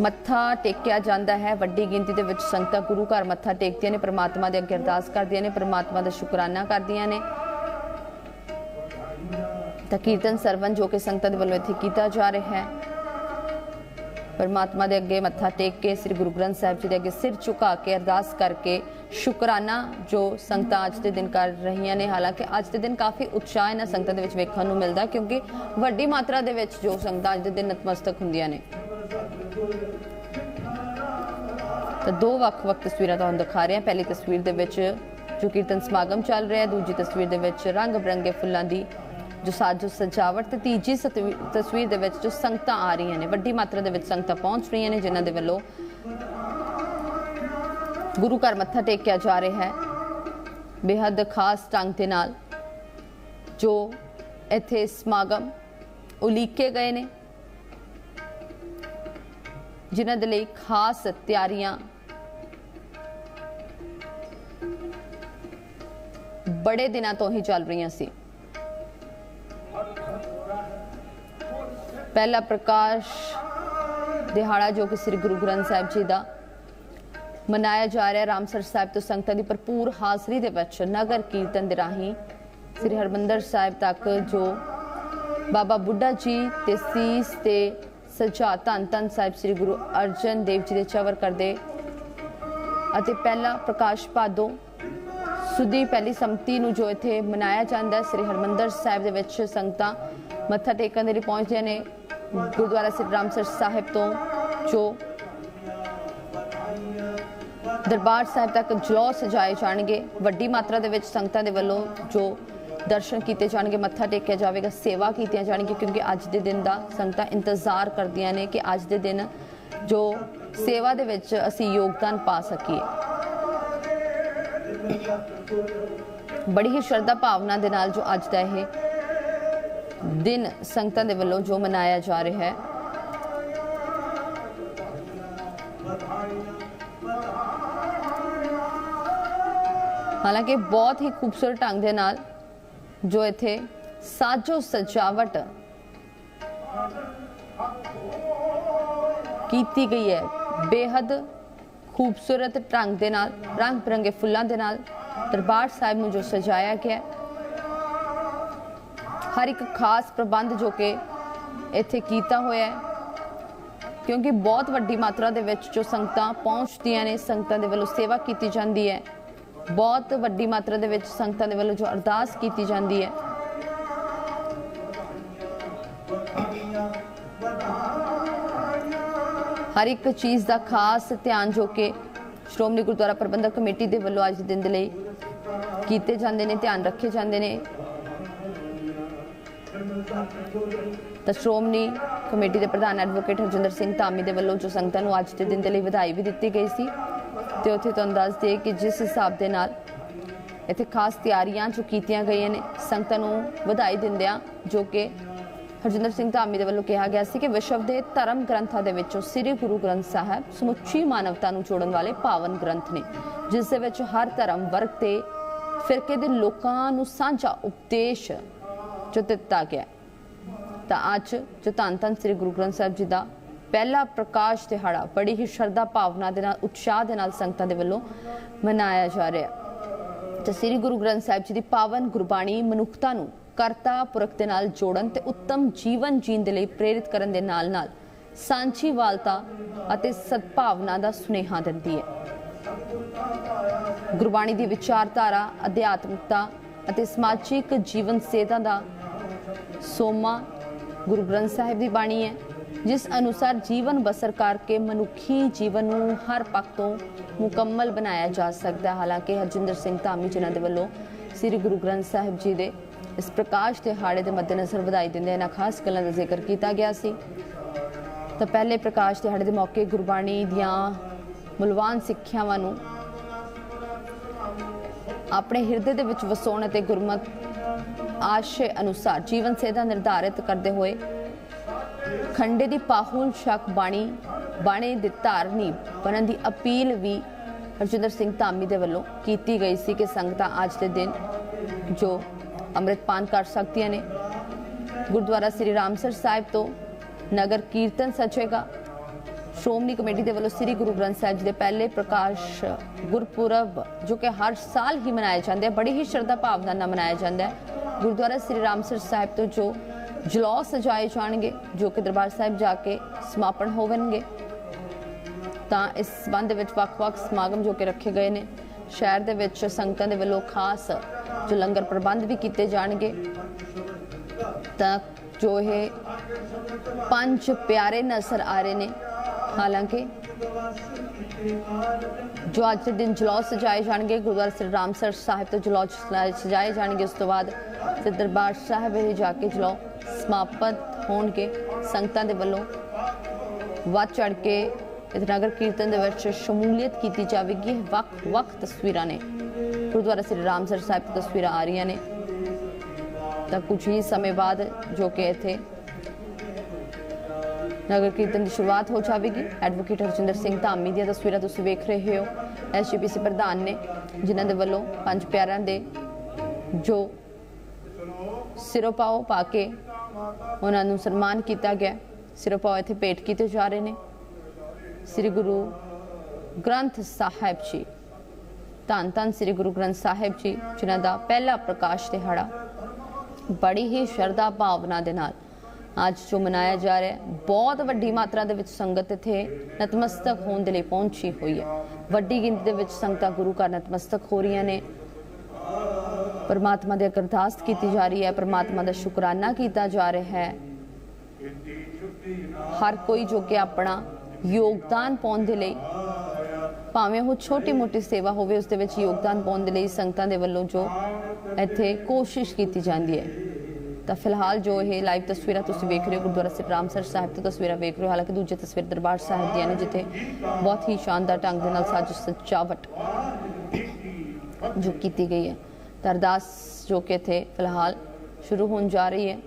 ਮੱਥਾ ਟੇਕਿਆ ਜਾਂਦਾ ਹੈ। ਵੱਡੀ ਗਿਣਤੀ ਦੇ ਵਿੱਚ ਸੰਗਤਾਂ ਗੁਰੂ ਘਰ ਮੱਥਾ ਟੇਕਦੀਆਂ ਨੇ, ਪ੍ਰਮਾਤਮਾ ਦੇ ਅੱਗੇ ਅਰਦਾਸ ਕਰਦੀਆਂ ਨੇ, ਪ੍ਰਮਾਤਮਾ ਦਾ ਸ਼ੁਕਰਾਨਾ ਕਰਦੀਆਂ ਨੇ। ਤਾਂ ਕੀਰਤਨ ਸਰਵਨ ਜੋ ਕਿ ਸੰਗਤਾਂ ਦੇ ਵੱਲੋਂ ਇੱਥੇ ਕੀਤਾ ਜਾ ਰਿਹਾ ਹੈ। ਪਰਮਾਤਮਾ ਦੇ ਅੱਗੇ ਮੱਥਾ ਟੇਕ ਕੇ, ਸ੍ਰੀ ਗੁਰੂ ਗ੍ਰੰਥ ਸਾਹਿਬ ਜੀ ਦੇ ਅੱਗੇ ਸਿਰ ਝੁਕਾ ਕੇ, ਅਰਦਾਸ ਕਰਕੇ ਸ਼ੁਕਰਾਨਾ ਜੋ ਸੰਗਤਾਂ ਅੱਜ ਦੇ ਦਿਨ ਕਰ ਰਹੀਆਂ ਨੇ। ਹਾਲਾਂਕਿ ਅੱਜ ਦੇ ਦਿਨ ਕਾਫੀ ਉਤਸ਼ਾਹ ਇਹਨਾਂ ਸੰਗਤਾਂ ਦੇ ਵਿੱਚ ਵੇਖਣ ਨੂੰ ਮਿਲਦਾ ਕਿਉਂਕਿ ਵੱਡੀ ਮਾਤਰਾ ਦੇ ਵਿੱਚ ਜੋ ਸੰਗਤਾਂ ਅੱਜ ਦੇ ਦਿਨ ਨਤਮਸਤਕ ਹੁੰਦੀਆਂ ਨੇ। ਤਾਂ ਦੋ ਵੱਖ-ਵੱਖ ਤਸਵੀਰਾਂ ਤੁਹਾਨੂੰ ਦਿਖਾ ਰਹੇ। ਹਾਂ ਪਹਿਲੀ ਤਸਵੀਰ ਦੇ ਵਿੱਚ ਜੋ ਕੀਰਤਨ ਸਮਾਗਮ ਚੱਲ ਰਿਹਾ ਹੈ, ਦੂਜੀ ਤਸਵੀਰ ਦੇ ਵਿੱਚ ਰੰਗ ਬਰੰਗੇ ਫੁੱਲਾਂ ਦੀ ਜੋ ਸਾਜੋ ਸਜਾਵਟ ਤੇ ਤੀਜੀ ਸਤਵੀ- ਤਸਵੀਰ ਦੇ ਵਿੱਚ ਜੋ ਸੰਗਤਾਂ ਆ ਰਹੀਆਂ ਨੇ, ਵੱਡੀ ਮਾਤਰਾ ਦੇ ਵਿੱਚ ਸੰਗਤਾਂ ਪਹੁੰਚ ਰਹੀਆਂ ਨੇ, ਜਿਨ੍ਹਾਂ ਦੇ ਵੱਲੋਂ ਗੁਰੂ ਘਰ ਮੱਥਾ ਟੇਕਿਆ ਜਾ ਰਿਹਾ ਹੈ। ਬੇहद ਖਾਸ ਢੰਗ ਦੇ ਨਾਲ ਜੋ ਇੱਥੇ ਸਮਾਗਮ ਉਲੀਕੇ ਗਏ ਨੇ, ਜਿਨ੍ਹਾਂ ਦੇ ਲਈ ਖਾਸ ਤਿਆਰੀਆਂ ਬੜੇ ਦਿਨਾਂ ਤੋਂ ਹੀ ਚੱਲ ਰਹੀਆਂ ਸੀ। ਪਹਿਲਾ ਪ੍ਰਕਾਸ਼ ਦਿਹਾੜਾ ਜੋ ਕਿ ਸ੍ਰੀ ਗੁਰੂ ਗ੍ਰੰਥ ਸਾਹਿਬ ਜੀ ਦਾ ਮਨਾਇਆ ਜਾ ਰਿਹਾ, ਰਾਮਸਰ ਸਾਹਿਬ ਤੋਂ ਸੰਗਤਾਂ ਦੀ ਭਰਪੂਰ ਹਾਜ਼ਰੀ ਦੇ ਵਿੱਚ ਨਗਰ ਕੀਰਤਨ ਦੇ ਰਾਹੀਂ ਸ੍ਰੀ ਹਰਮੰਦਰ ਸਾਹਿਬ ਤੱਕ ਜੋ ਬਾਬਾ ਬੁੱਢਾ ਜੀ ਤੇ ਸੀਸ ਤੇ ਸਜਾ ਧੰਨ ਧੰਨ ਸਾਹਿਬ ਸ੍ਰੀ ਗੁਰੂ ਅਰਜਨ ਦੇਵ ਜੀ ਦੇ ਚਵਰ ਕਰਦੇ ਅਤੇ ਪਹਿਲਾ ਪ੍ਰਕਾਸ਼ ਪਾਦੋ ਸੁਦੀ ਪਹਿਲੀ ਸੰਮਤੀ ਨੂੰ ਜੋ ਇੱਥੇ ਮਨਾਇਆ ਜਾਂਦਾ, ਸ੍ਰੀ ਹਰਮੰਦਰ ਸਾਹਿਬ ਦੇ ਵਿੱਚ ਸੰਗਤਾਂ ਮੱਥਾ ਟੇਕਣ ਦੇ ਲਈ ਪਹੁੰਚਦੇ ਨੇ। ਗੁਰਦੁਆਰਾ ਸ੍ਰੀ ਰਾਮਸਰ ਸਾਹਿਬ ਤੋਂ ਜੋ ਦਰਬਾਰ ਸਾਹਿਬ ਤੱਕ ਜਲੌ ਸਜਾਏ ਜਾਣਗੇ, ਵੱਡੀ ਮਾਤਰਾ ਦੇ ਵਿੱਚ ਸੰਗਤਾਂ ਦੇ ਵੱਲੋਂ ਜੋ ਦਰਸ਼ਨ ਕੀਤੇ ਜਾਣਗੇ, ਮੱਥਾ ਟੇਕਿਆ ਜਾਵੇਗਾ, ਸੇਵਾ ਕੀਤੀਆਂ ਜਾਣਗੀਆਂ, ਕਿਉਂਕਿ ਅੱਜ ਦੇ ਦਿਨ ਦਾ ਸੰਗਤਾਂ ਇੰਤਜ਼ਾਰ ਕਰਦੀਆਂ ਨੇ ਕਿ ਅੱਜ ਦੇ ਦਿਨ ਜੋ ਸੇਵਾ ਦੇ ਵਿੱਚ ਅਸੀਂ ਯੋਗਦਾਨ ਪਾ ਸਕੀਏ। ਬੜੀ ਹੀ ਸ਼ਰਧਾ ਭਾਵਨਾ ਦੇ ਨਾਲ ਜੋ ਅੱਜ ਦਾ ਇਹ ਦਿਨ ਸੰਗਤਾਂ ਦੇ ਵੱਲੋਂ ਜੋ ਮਨਾਇਆ ਜਾ ਰਿਹਾ ਹੈ ਹਾਲਾਂਕਿ ਬਹੁਤ ਹੀ ਖੂਬਸੂਰਤ ਢੰਗ ਦੇ ਨਾਲ ਜੋ ਇੱਥੇ ਸਾਜੋ ਸਜਾਵਟ ਕੀਤੀ ਗਈ ਹੈ ਬੇहद ਖੂਬਸੂਰਤ ਢੰਗ ਦੇ ਨਾਲ ਰੰਗ ਬਰੰਗੇ ਫੁੱਲਾਂ ਦੇ ਨਾਲ ਦਰਬਾਰ ਸਾਹਿਬ ਨੂੰ ਜੋ ਸਜਾਇਆ ਗਿਆ ਹੈ। ਹਰ ਇੱਕ ਖਾਸ ਪ੍ਰਬੰਧ ਜੋ ਕਿ ਇੱਥੇ ਕੀਤਾ ਹੋਇਆ ਹੈ, ਕਿਉਂਕਿ ਬਹੁਤ ਵੱਡੀ ਮਾਤਰਾ ਦੇ ਵਿੱਚ ਜੋ ਸੰਗਤਾਂ ਪਹੁੰਚਦੀਆਂ ਨੇ, ਸੰਗਤਾਂ ਦੇ ਵੱਲੋਂ ਸੇਵਾ ਕੀਤੀ ਜਾਂਦੀ ਹੈ। ਬਹੁਤ ਵੱਡੀ ਮਾਤਰਾ ਦੇ ਵਿੱਚ ਸੰਗਤਾਂ ਦੇ ਵੱਲੋਂ ਜੋ ਅਰਦਾਸ ਕੀਤੀ ਜਾਂਦੀ ਹੈ। ਹਰ ਇੱਕ ਚੀਜ਼ ਦਾ ਖਾਸ ਧਿਆਨ ਜੋ ਕਿ ਸ਼੍ਰੋਮਣੀ ਗੁਰਦੁਆਰਾ ਪ੍ਰਬੰਧਕ ਕਮੇਟੀ ਦੇ ਵੱਲੋਂ ਅੱਜ ਦਿਨ ਦੇ ਲਈ ਕੀਤੇ ਜਾਂਦੇ ਨੇ, ਧਿਆਨ ਰੱਖੇ ਜਾਂਦੇ ਨੇ। ਤਾਂ ਸ਼੍ਰੋਮਣੀ ਕਮੇਟੀ ਦੇ ਪ੍ਰਧਾਨ ਐਡਵੋਕੇਟ ਹਰਜਿੰਦਰ ਸਿੰਘ ਧਾਮੀ ਦੇ ਵੱਲੋਂ ਜੋ ਸੰਗਤਾਂ ਨੂੰ ਅੱਜ ਦੇ ਦਿਨ ਦੇ ਲਈ ਵਧਾਈ ਵੀ ਦਿੱਤੀ ਗਈ ਸੀ ਤੇ ਉੱਥੇ ਤੁਹਾਨੂੰ ਦੱਸ ਦਈਏ ਕਿ ਜਿਸ ਹਿਸਾਬ ਦੇ ਨਾਲ ਇੱਥੇ ਖਾਸ ਤਿਆਰੀਆਂ ਜੋ ਕੀਤੀਆਂ ਗਈਆਂ ਨੇ, ਸੰਗਤਾਂ ਨੂੰ ਵਧਾਈ ਦਿੰਦਿਆਂ ਜੋ ਕਿ ਹਰਜਿੰਦਰ ਸਿੰਘ ਧਾਮੀ ਦੇ ਵੱਲੋਂ ਕਿਹਾ ਗਿਆ ਸੀ ਕਿ ਵਿਸ਼ਵ ਦੇ ਧਰਮ ਗ੍ਰੰਥਾਂ ਦੇ ਵਿੱਚੋਂ ਸ੍ਰੀ ਗੁਰੂ ਗ੍ਰੰਥ ਸਾਹਿਬ ਸਮੁੱਚੀ ਮਾਨਵਤਾ ਨੂੰ ਜੋੜਨ ਵਾਲੇ ਪਾਵਨ ਗ੍ਰੰਥ ਨੇ, ਜਿਸ ਦੇ ਵਿੱਚ ਹਰ ਧਰਮ ਵਰਗ ਤੇ ਫਿਰਕੇ ਦੇ ਲੋਕਾਂ ਨੂੰ ਸਾਂਝਾ ਉਪਦੇਸ਼ ਜੋ ਦਿੱਤਾ ਗਿਆ ਤਾਂ ਅੱਜ ਜੋ ਧੰਨ ਧੰਨ ਸ੍ਰੀ ਗੁਰੂ ਗ੍ਰੰਥ ਸਾਹਿਬ ਜੀ ਦਾ ਪਹਿਲਾ ਪ੍ਰਕਾਸ਼ ਦਿਹਾੜਾ, ਬੜੀ ਹੀ ਸ਼ਰਧਾ ਭਾਵਨਾ ਦੇ ਨਾਲ, ਉਤਸ਼ਾਹ ਦੇ ਨਾਲ ਸੰਗਤਾਂ ਦੇ ਵੱਲੋਂ ਮਨਾਇਆ ਜਾ ਰਿਹਾ ਤੇ ਸ੍ਰੀ ਗੁਰੂ ਗ੍ਰੰਥ ਸਾਹਿਬ ਜੀ ਦੀ ਪਾਵਨ ਗੁਰਬਾਣੀ ਮਨੁੱਖਤਾ ਨੂੰ ਕਰਤਾ ਪੁਰਖ ਦੇ ਨਾਲ ਜੋੜਨ ਤੇ ਉੱਤਮ ਜੀਵਨ ਜੀਣ ਦੇ ਲਈ ਪ੍ਰੇਰਿਤ ਕਰਨ ਦੇ ਨਾਲ-ਨਾਲ ਸਾਂਝੀ ਵਾਲਤਾ ਅਤੇ ਸਦਭਾਵਨਾ ਦਾ ਸੁਨੇਹਾ ਦਿੰਦੀ ਹੈ। ਗੁਰਬਾਣੀ ਦੀ ਵਿਚਾਰਧਾਰਾ, ਅਧਿਆਤਮਿਕਤਾ ਅਤੇ ਸਮਾਜਿਕ ਜੀਵਨ ਸੇਧਾਂ ਦਾ ਸੋਮਾ ਗੁਰੂ ਗ੍ਰੰਥ ਸਾਹਿਬ ਦੀ ਬਾਣੀ ਹੈ, ਜਿਸ ਅਨੁਸਾਰ ਜੀਵਨ ਬਸਰ ਕਰਕੇ ਮਨੁੱਖੀ ਜੀਵਨ ਨੂੰ ਹਰ ਪੱਖ ਤੋਂ ਮੁਕੰਮਲ ਬਣਾਇਆ ਜਾ ਸਕਦਾ ਹਾਲਾਂਕਿ ਹਰਜਿੰਦਰ ਸਿੰਘ ਧਾਮੀ ਜਿਨ੍ਹਾਂ ਦੇ ਵੱਲੋਂ ਸ੍ਰੀ ਗੁਰੂ ਗ੍ਰੰਥ ਸਾਹਿਬ ਜੀ ਦੇ ਇਸ ਪ੍ਰਕਾਸ਼ ਦਿਹਾੜੇ ਦੇ ਮੱਦੇਨਜ਼ਰ ਵਧਾਈ ਦਿੰਦੇ ਇਹਨਾਂ ਖਾਸ ਗੱਲਾਂ ਦਾ ਜ਼ਿਕਰ ਕੀਤਾ ਗਿਆ ਸੀ। ਤਾਂ ਪਹਿਲੇ ਪ੍ਰਕਾਸ਼ ਦਿਹਾੜੇ ਦੇ ਮੌਕੇ ਗੁਰਬਾਣੀ ਦੀਆਂ ਮੁਲਵਾਨ ਸਿੱਖਿਆਵਾਂ ਨੂੰ ਆਪਣੇ ਹਿਰਦੇ ਦੇ ਵਿੱਚ ਵਸਾਉਣ ਅਤੇ ਗੁਰਮਤ ਆਸ਼ੇ ਅਨੁਸਾਰ ਜੀਵਨ ਸੇਧਾ ਨਿਰਧਾਰਿਤ ਕਰਦੇ ਹੋਏ ਖੰਡੇ ਦੀ ਪਾਹੁਲ ਸ਼ਕ ਬਾਣੀ, ਬਾਣੇ ਦੀ ਧਾਰਨੀ ਬਣਨ ਦੀ ਅਪੀਲ ਵੀ ਹਰਜਿੰਦਰ ਸਿੰਘ ਧਾਮੀ ਦੇ ਵੱਲੋਂ ਕੀਤੀ ਗਈ ਸੀ ਕਿ ਸੰਗਤਾਂ ਅੱਜ ਦੇ ਦਿਨ ਜੋ ਅੰਮ੍ਰਿਤਪਾਨ ਕਰ ਸਕਦੀਆਂ ਨੇ। ਗੁਰਦੁਆਰਾ ਸ੍ਰੀ ਰਾਮਸਰ ਸਾਹਿਬ ਤੋਂ ਨਗਰ ਕੀਰਤਨ ਸੱਜੇਗਾ ਸ਼੍ਰੋਮਣੀ ਕਮੇਟੀ ਦੇ ਵੱਲੋਂ ਸ੍ਰੀ ਗੁਰੂ ਗ੍ਰੰਥ ਸਾਹਿਬ ਜੀ ਦੇ ਪਹਿਲੇ ਪ੍ਰਕਾਸ਼ ਗੁਰਪੁਰਬ, ਜੋ ਕਿ ਹਰ ਸਾਲ ਹੀ ਮਨਾਇਆ ਜਾਂਦਾ ਹੈ, ਬੜੀ ਹੀ ਸ਼ਰਧਾ ਭਾਵਨਾ ਨਾਲ ਮਨਾਇਆ ਜਾਂਦਾ ਹੈ। ਗੁਰਦੁਆਰਾ ਸ੍ਰੀ ਰਾਮਸਰ ਸਾਹਿਬ ਤੋਂ ਜੋ ਜਲੌ ਸਜਾਏ ਜਾਣਗੇ, ਜੋ ਕਿ ਦਰਬਾਰ ਸਾਹਿਬ ਜਾ ਕੇ ਸਮਾਪਨ ਹੋਵਣਗੇ, ਤਾਂ ਇਸ ਸੰਬੰਧ ਵਿੱਚ ਵੱਖ-ਵੱਖ ਸਮਾਗਮ ਜੋ ਕਿ ਰੱਖੇ ਗਏ ਨੇ, ਸ਼ਹਿਰ ਦੇ ਵਿੱਚ ਸੰਗਤਾਂ ਦੇ ਵੱਲੋਂ ਖਾਸ ਜੋ ਲੰਗਰ ਪ੍ਰਬੰਧ ਵੀ ਕੀਤੇ ਜਾਣਗੇ, ਤਾਂ ਜੋ ਇਹ ਪੰਜ ਪਿਆਰੇ ਨਜ਼ਰ ਆ ਰਹੇ ਨੇ। ਹਾਲਾਂਕਿ ਜੋ ਅੱਜ ਦੇ ਦਿਨ ਜਲੌ ਸਜਾਏ ਜਾਣਗੇ, ਗੁਰਦੁਆਰਾ ਸ੍ਰੀ ਰਾਮਸਰ ਸਾਹਿਬ ਤੋਂ ਜਲੌ ਸਜਾਏ ਜਾਣਗੇ, ਉਸ ਤੋਂ ਬਾਅਦ ਤੇ ਦਰਬਾਰ ਸਾਹਿਬ ਇਹ ਜਾ ਕੇ ਜਲੌ ਸਮਾਪਤ ਹੋਣਗੇ। ਸੰਗਤਾਂ ਦੇ ਵੱਲੋਂ ਵੱਧ ਚੜ ਕੇ ਇਸ ਨਗਰ ਕੀਰਤਨ ਦੇ ਵਿੱਚ ਸ਼ਮੂਲੀਅਤ ਕੀਤੀ ਜਾਵੇਗੀ। ਇਹ ਵੱਖ ਵੱਖ ਤਸਵੀਰਾਂ ਨੇ। ਗੁਰਦੁਆਰਾ ਸ੍ਰੀ ਰਾਮਸਰ ਸਾਹਿਬ ਤੋਂ ਤਸਵੀਰਾਂ ਆ ਰਹੀਆਂ ਨੇ। ਤਾਂ ਕੁਝ ਹੀ ਸਮੇਂ ਬਾਅਦ ਜੋ ਕਿ ਇੱਥੇ ਨਗਰ ਕੀਰਤਨ ਦੀ ਸ਼ੁਰੂਆਤ ਹੋ ਜਾਵੇਗੀ। ਐਡਵੋਕੇਟ ਹਰਜਿੰਦਰ ਸਿੰਘ ਧਾਮੀ ਦੀਆਂ ਤਸਵੀਰਾਂ ਤੁਸੀਂ ਵੇਖ ਰਹੇ ਹੋ। ਐਸਜੀਪੀਸੀ ਪ੍ਰਧਾਨ ਨੇ, ਜਿਨ੍ਹਾਂ ਦੇ ਵੱਲੋਂ ਪੰਜ ਪਿਆਰਿਆਂ ਦੇ ਜੋ ਸਿਰੋਪਾਓ ਪਾ ਕੇ ਉਹਨਾਂ ਨੂੰ ਸਨਮਾਨ ਕੀਤਾ ਗਿਆ। ਸਿਰੋਪਾਓ ਇੱਥੇ ਭੇਟ ਕੀਤੇ ਜਾ ਰਹੇ ਨੇ। ਸ੍ਰੀ ਗੁਰੂ ਗ੍ਰੰਥ ਸਾਹਿਬ ਜੀ, ਧੰਨ ਧੰਨ ਸ੍ਰੀ ਗੁਰੂ ਗ੍ਰੰਥ ਸਾਹਿਬ ਜੀ, ਜਿਨ੍ਹਾਂ ਦਾ ਪਹਿਲਾ ਪ੍ਰਕਾਸ਼ ਦਿਹਾੜਾ ਬੜੀ ਹੀ ਸ਼ਰਧਾ ਭਾਵਨਾ ਦੇ ਨਾਲ ਅੱਜ ਜੋ ਮਨਾਇਆ ਜਾ ਰਿਹਾ ਹੈ, ਬਹੁਤ ਵੱਡੀ ਮਾਤਰਾ ਦੇ ਵਿੱਚ ਸੰਗਤ ਇੱਥੇ ਨਤਮਸਤਕ ਹੋਣ ਦੇ ਲਈ ਪਹੁੰਚੀ ਹੋਈ ਹੈ। ਵੱਡੀ ਗਿਣਤੀ ਦੇ ਵਿੱਚ ਸੰਗਤਾਂ ਗੁਰੂ ਘਰ ਨਤਮਸਤਕ ਹੋ ਰਹੀਆਂ ਨੇ। ਪਰਮਾਤਮਾ ਦੀ ਅਰਦਾਸ ਕੀਤੀ ਜਾ ਰਹੀ ਹੈ, ਪਰਮਾਤਮਾ ਦਾ ਸ਼ੁਕਰਾਨਾ ਕੀਤਾ ਜਾ ਰਿਹਾ ਹੈ। ਹਰ ਕੋਈ ਜੋ ਕਿ ਆਪਣਾ ਯੋਗਦਾਨ ਪਾਉਣ ਦੇ ਲਈ, ਭਾਵੇਂ ਉਹ ਛੋਟੀ ਮੋਟੀ ਸੇਵਾ ਹੋਵੇ, ਉਸ ਦੇ ਵਿੱਚ ਯੋਗਦਾਨ ਪਾਉਣ ਦੇ ਲਈ ਸੰਗਤਾਂ ਦੇ ਵੱਲੋਂ ਜੋ ਇੱਥੇ ਕੋਸ਼ਿਸ਼ ਕੀਤੀ ਜਾਂਦੀ ਹੈ। ਤਾਂ ਫਿਲਹਾਲ ਜੋ ਇਹ ਲਾਈਵ ਤਸਵੀਰਾਂ ਤੁਸੀਂ ਵੇਖ ਰਹੇ ਹੋ, ਗੁਰਦੁਆਰਾ ਸ੍ਰੀ ਰਾਮਸਰ ਸਾਹਿਬ ਤੋਂ ਤਸਵੀਰਾਂ ਵੇਖ ਰਹੇ ਹੋ, ਹਾਲਾਂਕਿ ਦੂਜੀ ਤਸਵੀਰ ਦਰਬਾਰ ਸਾਹਿਬ ਦੀਆਂ ਨੇ, ਜਿੱਥੇ ਬਹੁਤ ਹੀ ਸ਼ਾਨਦਾਰ ਢੰਗ ਦੇ ਨਾਲ ਸਾਜ ਸਜਾਵਟ ਜੋ ਕੀਤੀ ਗਈ ਹੈ। ਤਾਂ ਅਰਦਾਸ ਜੋ ਕਿ ਇੱਥੇ ਫਿਲਹਾਲ ਸ਼ੁਰੂ ਹੋਣ ਜਾ ਰਹੀ ਹੈ।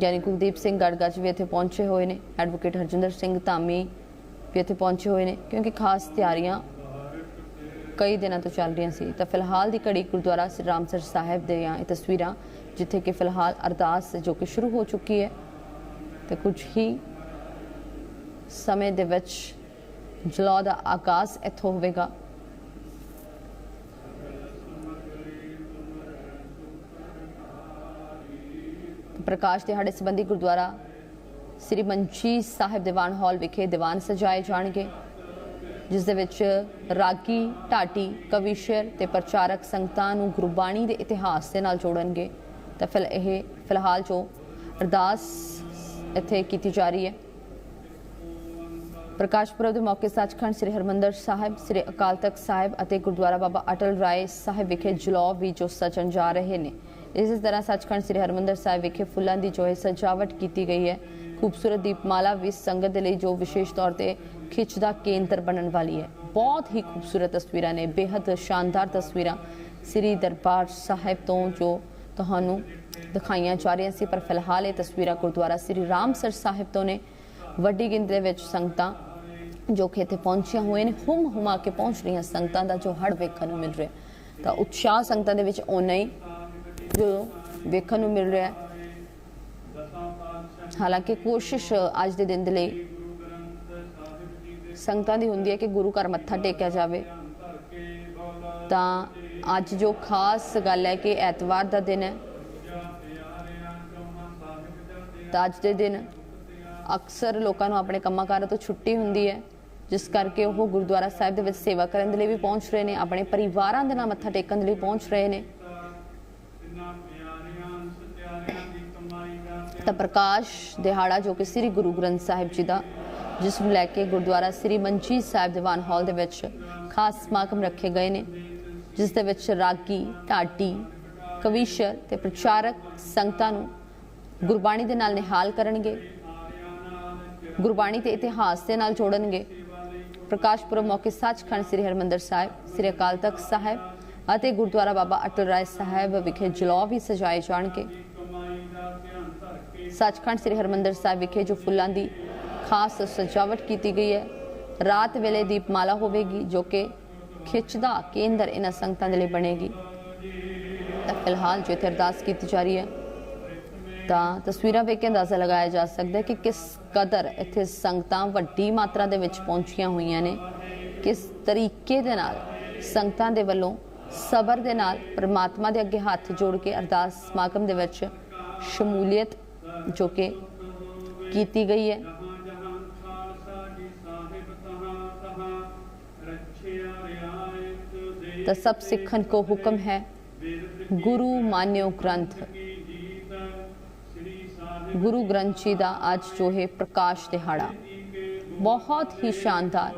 ਗਿਆਨੀ ਕੁਲਦੀਪ ਸਿੰਘ ਗੜਗੜ ਵੀ ਇੱਥੇ ਪਹੁੰਚੇ ਹੋਏ ਨੇ, ਐਡਵੋਕੇਟ ਹਰਜਿੰਦਰ ਸਿੰਘ ਧਾਮੀ ਵੀ ਇੱਥੇ ਪਹੁੰਚੇ ਹੋਏ ਨੇ, ਕਿਉਂਕਿ ਖਾਸ ਤਿਆਰੀਆਂ ਕਈ ਦਿਨਾਂ ਤੋਂ ਚੱਲ ਰਹੀਆਂ ਸੀ। ਤਾਂ ਫਿਲਹਾਲ ਦੀ ਘੜੀ ਗੁਰਦੁਆਰਾ ਸ੍ਰੀ ਰਾਮਸਰ ਸਾਹਿਬ ਦੇ ਇਹ ਤਸਵੀਰਾਂ ਜਿੱਥੇ ਕਿ ਫਿਲਹਾਲ ਅਰਦਾਸ ਜੋ ਕਿ ਸ਼ੁਰੂ ਹੋ ਚੁੱਕੀ ਹੈ ਤੇ ਕੁਝ ਹੀ ਸਮੇਂ ਦੇ ਵਿੱਚ ਜਲੌ ਦਾ ਆਕਾਸ਼ ਇੱਥੋਂ ਹੋਵੇਗਾ ਪ੍ਰਕਾਸ਼ ਦਿਹਾੜੇ ਸੰਬੰਧੀ ਗੁਰਦੁਆਰਾ ਸ੍ਰੀ ਮੰਜੀ ਸਾਹਿਬ ਦੀਵਾਨ ਹਾਲ ਵਿਖੇ ਦੀਵਾਨ ਸਜਾਏ ਜਾਣਗੇ ਜਿਸ ਦੇ ਵਿੱਚ ਰਾਗੀ ਢਾਟੀ ਕਵੀਸ਼ਰ ਤੇ ਪ੍ਰਚਾਰਕ ਸੰਗਤਾਂ ਨੂੰ ਗੁਰਬਾਣੀ ਦੇ ਇਤਿਹਾਸ ਦੇ ਨਾਲ ਜੋੜਨਗੇ ਤਾਂ ਫਿਰ ਇਹ ਫਿਲਹਾਲ ਜੋ ਅਰਦਾਸ ਇੱਥੇ ਕੀਤੀ ਜਾ ਰਹੀ ਹੈ। ਪ੍ਰਕਾਸ਼ ਪੁਰਬ ਦੇ ਮੌਕੇ ਸੱਚਖੰਡ ਸ੍ਰੀ ਹਰਮੰਦਰ ਸਾਹਿਬ, ਸ੍ਰੀ ਅਕਾਲ ਤਖਤ ਸਾਹਿਬ ਅਤੇ ਗੁਰਦੁਆਰਾ ਬਾਬਾ ਅਟਲ ਰਾਏ ਸਾਹਿਬ ਵਿਖੇ ਜਲੌ ਵੀ ਜੋ ਸਜਣ ਜਾ ਰਹੇ ਨੇ। ਇਸੇ ਤਰ੍ਹਾਂ ਸੱਚਖੰਡ ਸ੍ਰੀ ਹਰਮੰਦਰ ਸਾਹਿਬ ਵਿਖੇ ਫੁੱਲਾਂ ਦੀ ਜੋ ਹੈ ਸਜਾਵਟ ਕੀਤੀ ਗਈ ਹੈ, ਖੂਬਸੂਰਤ ਦੀਪਮਾਲਾ ਵੀ ਸੰਗਤ ਦੇ ਲਈ ਜੋ ਵਿਸ਼ੇਸ਼ ਤੌਰ ਤੇ ਖਿੱਚ ਦਾ ਕੇਂਦਰ ਬਣਨ ਵਾਲੀ ਹੈ। ਬਹੁਤ ਹੀ ਖੂਬਸੂਰਤ ਤਸਵੀਰਾਂ ਨੇ ਬੇहद ਸ਼ਾਨਦਾਰ ਤਸਵੀਰਾਂ ਸ੍ਰੀ ਦਰਬਾਰ ਸਾਹਿਬ ਤੋਂ ਜੋ ਤੁਹਾਨੂੰ ਦਿਖਾਈਆਂ ਜਾ ਰਹੀਆਂ ਸੀ, ਪਰ ਫਿਲਹਾਲ ਇਹ ਤਸਵੀਰਾਂ ਗੁਰਦੁਆਰਾ ਸ੍ਰੀ ਰਾਮਸਰ ਸਾਹਿਬ ਤੋਂ ਨੇ। ਵੱਡੀ ਗਿਣਤੀ ਦੇ ਵਿੱਚ ਸੰਗਤਾਂ ਜੋ ਕਿ ਇੱਥੇ ਪਹੁੰਚੀਆਂ ਹੋਏ ਨੇ, ਹੁਮ ਹੁਮਾ ਕੇ ਪਹੁੰਚ ਰਹੀਆਂ ਸੰਗਤਾਂ ਦਾ ਜੋ ਹੜ ਵੇਖਣ ਨੂੰ ਮਿਲ ਰਿਹਾ ਤਾਂ ਉਤਸ਼ਾਹ ਸੰਗਤਾਂ ਦੇ ਵਿੱਚ ਓਨਾ ਹੀ ਜੋ ਵੇਖਣ ਨੂੰ ਮਿਲ ਰਿਹਾ ਹਾਲਾਂਕਿ ਕੋਸ਼ਿਸ਼ ਅੱਜ ਦੇ ਦਿਨ ਦੇ ਲਈ ਸੰਗਤਾਂ ਦੀ ਹੁੰਦੀ ਹੈ ਕਿ ਗੁਰੂ ਘਰ ਮੱਥਾ ਟੇਕਿਆ ਜਾਵੇ। ਤਾਂ ਅੱਜ ਜੋ ਖਾਸ ਗੱਲ ਹੈ ਕਿ ਐਤਵਾਰ ਦਾ ਦਿਨ ਹੈ। ਅੱਜ ਦੇ ਦਿਨ ਅਕਸਰ ਲੋਕਾਂ ਨੂੰ ਆਪਣੇ ਕੰਮਾਂ ਕਾਰਾਂ ਤੋਂ ਛੁੱਟੀ ਹੁੰਦੀ ਹੈ, ਜਿਸ ਕਰਕੇ ਉਹ ਗੁਰਦੁਆਰਾ ਸਾਹਿਬ ਦੇ ਵਿੱਚ ਸੇਵਾ ਕਰਨ ਦੇ ਲਈ ਵੀ ਪਹੁੰਚ ਰਹੇ ਨੇ, ਆਪਣੇ ਪਰਿਵਾਰਾਂ ਦੇ ਨਾਲ ਮੱਥਾ ਟੇਕਣ ਦੇ ਲਈ ਪਹੁੰਚ ਰਹੇ ਨੇ। ਤਾਂ ਪ੍ਰਕਾਸ਼ ਦਿਹਾੜਾ ਜੋ ਕਿ ਸ੍ਰੀ ਗੁਰੂ ਗ੍ਰੰਥ ਸਾਹਿਬ ਜੀ ਦਾ, ਜਿਸ ਨੂੰ ਲੈ ਕੇ ਗੁਰਦੁਆਰਾ ਸ੍ਰੀ ਮੰਚੀ ਸਾਹਿਬ ਦੀਵਾਨ ਹਾਲ ਦੇ ਵਿੱਚ ਖਾਸ ਸਮਾਗਮ ਰੱਖੇ ਗਏ ਨੇ। ਜਿਸ ਦੇ ਵਿੱਚ ਰਾਗੀ, ਢਾਟੀ, ਕਵੀਸ਼ਰ ਤੇ ਪ੍ਰਚਾਰਕ ਸੰਗਤਾਂ ਨੂੰ ਗੁਰਬਾਣੀ ਦੇ ਨਾਲ ਨਿਹਾਲ ਕਰਨਗੇ। ਗੁਰਬਾਣੀ ਤੇ ਇਤਿਹਾਸ ਦੇ ਨਾਲ ਜੋੜਨਗੇ। ਪ੍ਰਕਾਸ਼ ਪੁਰਬ ਮੌਕੇ ਸੱਚਖੰਡ ਸ੍ਰੀ ਹਰਮੰਦਰ ਸਾਹਿਬ, ਸ੍ਰੀ ਅਕਾਲ ਤਖਤ ਸਾਹਿਬ ਅਤੇ ਗੁਰਦੁਆਰਾ ਬਾਬਾ ਅਟਲ ਰਾਏ ਸਾਹਿਬ ਵਿਖੇ ਜਲੌ ਵੀ ਸਜਾਏ ਜਾਣਗੇ। ਸੱਚਖੰਡ ਸ੍ਰੀ ਹਰਮੰਦਰ ਸਾਹਿਬ ਵਿਖੇ ਜੋ ਫੁੱਲਾਂ ਦੀ ਖਾਸ ਸਜਾਵਟ ਕੀਤੀ ਗਈ ਹੈ, ਰਾਤ ਵੇਲੇ ਦੀਪਮਾਲਾ ਹੋਵੇਗੀ ਜੋ ਕਿ ਖਿੱਚ ਦਾ ਕੇਂਦਰ ਇਹਨਾਂ ਸੰਗਤਾਂ ਦੇ ਲਈ ਬਣੇਗੀ। ਤਾਂ ਫਿਲਹਾਲ ਜੋ ਇੱਥੇ ਅਰਦਾਸ ਕੀਤੀ ਜਾ ਰਹੀ ਹੈ, ਤਾਂ ਤਸਵੀਰਾਂ ਵੇਖ ਕੇ ਅੰਦਾਜ਼ਾ ਲਗਾਇਆ ਜਾ ਸਕਦਾ ਹੈ ਕਿ ਕਿਸ ਕਦਰ ਇੱਥੇ ਸੰਗਤਾਂ ਵੱਡੀ ਮਾਤਰਾ ਦੇ ਵਿੱਚ ਪਹੁੰਚੀਆਂ ਹੋਈਆਂ ਨੇ। ਕਿਸ ਤਰੀਕੇ ਦੇ ਨਾਲ ਸੰਗਤਾਂ ਦੇ ਵੱਲੋਂ ਸਬਰ ਦੇ ਨਾਲ ਪ੍ਰਮਾਤਮਾ ਦੇ ਅੱਗੇ ਹੱਥ ਜੋੜ ਕੇ ਅਰਦਾਸ ਸਮਾਗਮ ਦੇ ਵਿੱਚ ਸ਼ਮੂਲੀਅਤ ਜੋ ਕਿ ਕੀਤੀ ਗਈ ਹੈ। ਤਾਂ ਸਭ ਸਿੱਖਣ ਕੋ ਹੁਕਮ ਹੈ ਗੁਰੂ ਮਾਨਿਓ ਗ੍ਰੰਥ ਗੁਰੂ ਗ੍ਰੰਥ ਜੀ ਦਾ ਅੱਜ ਜੋ ਹੈ ਪ੍ਰਕਾਸ਼ ਦਿਹਾੜਾ ਬਹੁਤ ਹੀ ਸ਼ਾਨਦਾਰ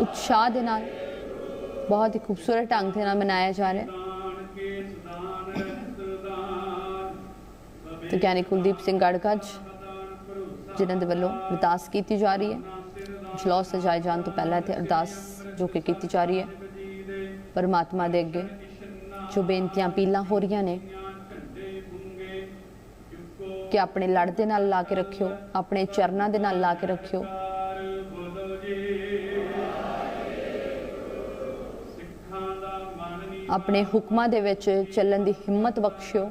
ਉਤਸ਼ਾਹ ਦੇ ਨਾਲ ਬਹੁਤ ਹੀ ਖੂਬਸੂਰਤ ਢੰਗ ਦੇ ਨਾਲ ਮਨਾਇਆ ਜਾ ਰਿਹਾ ਹੈ ਤੇ ਗਿਆਨੀ ਕੁਲਦੀਪ ਸਿੰਘ ਗੜਗੱਜ ਜਿਨ੍ਹਾਂ ਦੇ ਵੱਲੋਂ ਅਰਦਾਸ ਕੀਤੀ ਜਾ ਰਹੀ ਹੈ ਜਲੌ ਸਜਾਏ ਜਾਣ ਤੋਂ ਪਹਿਲਾਂ ਇੱਥੇ ਅਰਦਾਸ ਜੋ ਕਿ ਕੀਤੀ ਜਾ ਰਹੀ ਹੈ ਪਰਮਾਤਮਾ ਦੇ ਅੱਗੇ ਜੋ ਬੇਨਤੀਆਂ ਪੀਲਾਂ ਹੋ ਰਹੀਆਂ ਨੇ, ਕਿ ਆਪਣੇ ਲੜ ਦੇ ਨਾਲ ਲਾ ਕੇ ਰੱਖਿਓ, ਆਪਣੇ ਚਰਨਾਂ ਦੇ ਨਾਲ ਲਾ ਕੇ ਰੱਖਿਓ। ਆਪਣੇ ਹੁਕਮਾਂ ਦੇ ਵਿੱਚ ਚੱਲਣ ਦੀ ਹਿੰਮਤ ਬਖਸ਼ਿਓ।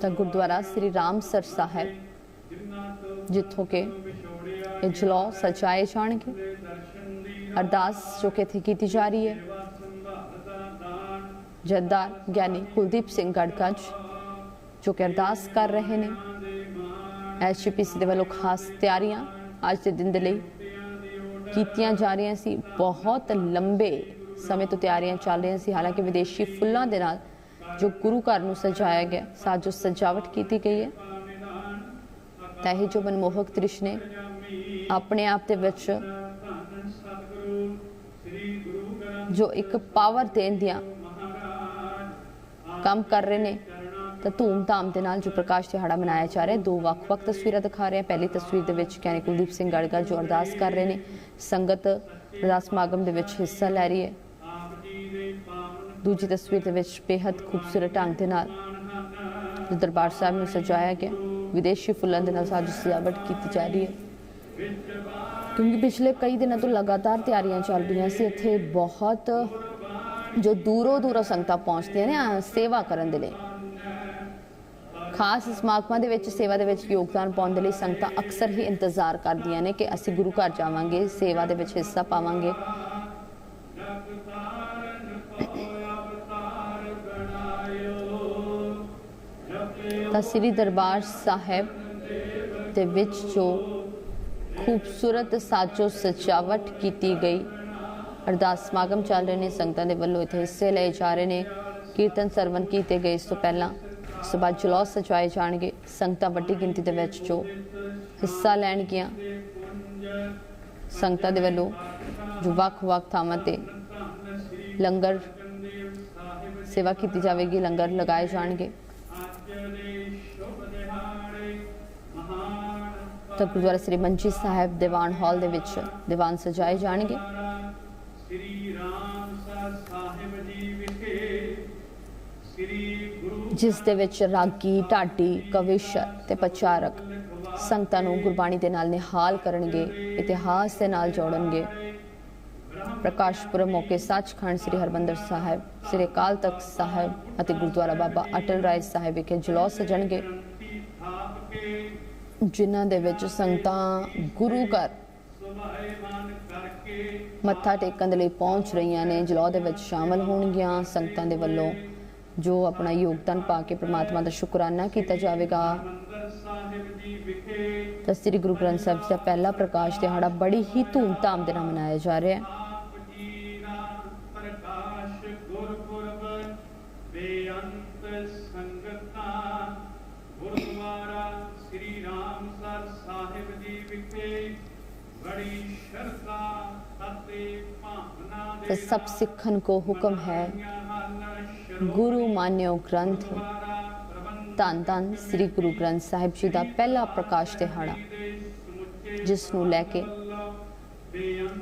ਤਾਂ ਗੁਰਦੁਆਰਾ ਸ੍ਰੀ ਰਾਮਸਰ ਸਾਹਿਬ, ਜਿੱਥੋਂ ਕਿ ਇਹ ਜਲੌ ਸਜਾਏ ਜਾਣਗੇ। ਅਰਦਾਸ ਜੋ ਕਿ ਇੱਥੇ ਕੀਤੀ ਜਾ ਰਹੀ ਹੈ। ਜੱਦਾਰ ਗਿਆਨੀ ਕੁਲਦੀਪ ਸਿੰਘ ਗੜਗੱਜ, ਜੋ ਕਿ ਅਰਦਾਸ ਕਰ ਰਹੇ ਨੇ। ਐਸਜੀਪੀਸੀ ਦੇ ਵੱਲੋਂ ਖਾਸ ਤਿਆਰੀਆਂ ਅੱਜ ਦੇ ਦਿਨ ਦੇ ਲਈ ਕੀਤੀਆਂ ਜਾ ਰਹੀਆਂ ਸੀ। ਬਹੁਤ ਲੰਬੇ ਸਮੇਂ ਤੋਂ ਤਿਆਰੀਆਂ ਚੱਲ ਰਹੀਆਂ ਸੀ। ਹਾਲਾਂਕਿ ਵਿਦੇਸ਼ੀ ਫੁੱਲਾਂ ਦੇ ਨਾਲ ਜੋ ਗੁਰੂ ਘਰ ਨੂੰ ਸਜਾਇਆ ਗਿਆ, ਸਾਜੋ ਸਜਾਵਟ ਕੀਤੀ ਗਈ ਹੈ, ਤਾਂ ਇਹ ਜੋ ਮਨਮੋਹਕ ਦ੍ਰਿਸ਼ ਨੇ, ਆਪਣੇ ਆਪ ਦੇ ਵਿੱਚ ਜੋ ਇੱਕ ਪਾਵਰ ਦੇਣ ਦੀਆਂ ਕੰਮ ਕਰ ਰਹੇ ਨੇ, ਤਾਂ ਧੂਮ-ਧਾਮ ਦੇ ਨਾਲ ਜੋ ਪ੍ਰਕਾਸ਼ ਦਿਹਾੜਾ ਮਨਾਇਆ ਜਾ ਰਿਹਾ, ਦੋ ਵੱਖ-ਵੱਖ ਤਸਵੀਰਾਂ ਦਿਖਾ ਰਹੇ। ਹਾਂ ਪਹਿਲੀ ਤਸਵੀਰ ਦੇ ਵਿੱਚ ਗਿਆਨੀ ਕੁਲਦੀਪ ਸਿੰਘ ਗੜਗਾ ਜੋ ਅਰਦਾਸ ਕਰ ਰਹੇ ਨੇ, ਸੰਗਤ ਅਰਦਾਸ ਸਮਾਗਮ ਦੇ ਵਿੱਚ ਹਿੱਸਾ ਲੈ ਰਹੀ ਹੈ। ਦੂਜੀ ਤਸਵੀਰ ਦੇ ਵਿੱਚ ਬੇहद ਖੂਬਸੂਰਤ ਢੰਗ ਦੇ ਨਾਲ ਦਰਬਾਰ ਸਾਹਿਬ ਨੂੰ ਸਜਾਇਆ ਗਿਆ। ਵਿਦੇਸ਼ੀ ਫੁੱਲਾਂ ਦੇ ਨਾਲ ਸਾਜ ਸਜਾਵਟ ਕੀਤੀ ਜਾ ਰਹੀ ਹੈ। ਕਿਉਂਕਿ ਪਿਛਲੇ ਕਈ ਦਿਨਾਂ ਤੋਂ ਲਗਾਤਾਰ ਤਿਆਰੀਆਂ ਚੱਲ ਰਹੀਆਂ ਸੀ, ਇੱਥੇ ਬਹੁਤ ਜੋ ਦੂਰੋਂ ਦੂਰੋਂ ਸੰਗਤਾਂ ਪਹੁੰਚਦੀਆਂ ਨੇ ਸੇਵਾ ਕਰਨ ਦੇ ਲਈ। ਖਾਸ ਸਮਾਗਮਾਂ ਦੇ ਵਿੱਚ, ਸੇਵਾ ਦੇ ਵਿੱਚ ਯੋਗਦਾਨ ਪਾਉਣ ਦੇ ਲਈ ਸੰਗਤਾਂ ਅਕਸਰ ਹੀ ਇੰਤਜ਼ਾਰ ਕਰਦੀਆਂ ਨੇ ਕਿ ਅਸੀਂ ਗੁਰੂ ਘਰ ਜਾਵਾਂਗੇ, ਸੇਵਾ ਦੇ ਵਿੱਚ ਹਿੱਸਾ ਪਾਵਾਂਗੇ। ਤਾਂ ਸ੍ਰੀ ਦਰਬਾਰ ਸਾਹਿਬ ਦੇ ਵਿੱਚ ਜੋ ਖੂਬਸੂਰਤ ਸਾਜੋ ਸਜਾਵਟ ਕੀਤੀ ਗਈ, ਅਰਦਾਸ ਸਮਾਗਮ ਚੱਲ ਰਹੇ ਨੇ, ਸੰਗਤਾਂ ਦੇ ਵੱਲੋਂ ਇੱਥੇ ਹਿੱਸੇ ਲਏ ਜਾ ਰਹੇ ਨੇ, ਕੀਰਤਨ ਸਰਵਨ ਕੀਤੇ ਗਏ, ਇਸ ਤੋਂ ਪਹਿਲਾਂ ਉਸ ਤੋਂ ਬਾਅਦ ਜਲੌਸ ਸਜਾਏ ਜਾਣਗੇ, ਸੰਗਤਾਂ ਵੱਡੀ ਗਿਣਤੀ ਦੇ ਵਿੱਚ ਜੋ ਹਿੱਸਾ ਲੈਣਗੀਆਂ ਸੰਗਤਾਂ ਦੇ ਵੱਲੋਂ ਜੋ ਵੱਖ-ਵੱਖ ਥਾਵਾਂ ਤੇ ਲੰਗਰ ਸੇਵਾ ਕੀਤੀ ਜਾਵੇਗੀ, ਲੰਗਰ ਲਗਾਏ ਜਾਣਗੇ। ਤਾਂ ਗੁਰਦੁਆਰਾ ਸ੍ਰੀ ਮੰਜੀ ਸਾਹਿਬ ਦੀਵਾਨ ਹਾਲ ਦੇ ਵਿੱਚ ਦੀਵਾਨ ਸਜਾਏ ਜਾਣਗੇ। ਸ੍ਰੀ ਰਾਮਸਰ ਸਾਹਿਬ ਜੀ ਵਿਖੇ ਸ੍ਰੀ ਗੁਰੂ ਜਿਸ ਦੇ ਵਿੱਚ ਰਾਗੀ ਢਾਡੀ ਕਵਿਸ਼ਰ ਤੇ ਪ੍ਰਚਾਰਕ ਸੰਗਤਾਂ ਨੂੰ ਗੁਰਬਾਣੀ ਦੇ ਨਾਲ ਨਿਹਾਲ ਕਰਨਗੇ ਇਤਿਹਾਸ ਦੇ ਨਾਲ ਜੋੜਨਗੇ। ਪ੍ਰਕਾਸ਼ ਪੁਰਬ ਮੌਕੇ ਸੱਚਖੰਡ ਸ੍ਰੀ ਹਰਮੰਦਰ ਸਾਹਿਬ ਸ੍ਰੀ ਅਕਾਲ ਤਖਤ ਸਾਹਿਬ ਅਤੇ ਗੁਰਦੁਆਰਾ ਬਾਬਾ ਅਟਲ ਰਾਏ ਸਾਹਿਬ ਵਿਖੇ ਜਲੌਸ ਸਜਣਗੇ। ਜਿਨ੍ਹਾਂ ਦੇ ਵਿੱਚ ਸੰਗਤਾਂ ਗੁਰੂ ਘਰ ਮੱਥਾ ਟੇਕਣ ਦੇ ਲਈ ਪਹੁੰਚ ਰਹੀਆਂ ਨੇ ਜਲੌ ਦੇ ਵਿੱਚ ਸ਼ਾਮਲ ਹੋਣਗੀਆਂ ਸੰਗਤਾਂ ਦੇ ਵੱਲੋਂ, ਜੋ ਆਪਣਾ ਯੋਗਦਾਨ ਪਾ ਕੇ ਪ੍ਰਮਾਤਮਾ ਦਾ ਸ਼ੁਕਰਾਨਾ ਕੀਤਾ ਜਾਵੇਗਾ। ਤਾਂ ਸ੍ਰੀ ਗੁਰੂ ਗ੍ਰੰਥ ਸਾਹਿਬ ਜੀ ਦਾ ਪਹਿਲਾ ਪ੍ਰਕਾਸ਼ ਦਿਹਾੜਾ ਬੜੀ ਹੀ ਧੂਮਧਾਮ ਦੇ ਨਾਲ ਮਨਾਇਆ ਜਾ ਰਿਹਾ ਹੈ। ਸਿੱਖਨ ਕੋ ਹੁਕਮ ਹੈ। ਹਨ ਗੁਰੂ ਮਾਨਿਓ ਗ੍ਰੰਥ ਧੰਨ ਧੰਨ ਸ੍ਰੀ ਗੁਰੂ ਗ੍ਰੰਥ ਸਾਹਿਬ ਜੀ ਦਾ ਪਹਿਲਾ ਪ੍ਰਕਾਸ਼ ਦਿਹਾੜਾ ਜਿਸ ਨੂੰ ਲੈ ਕੇ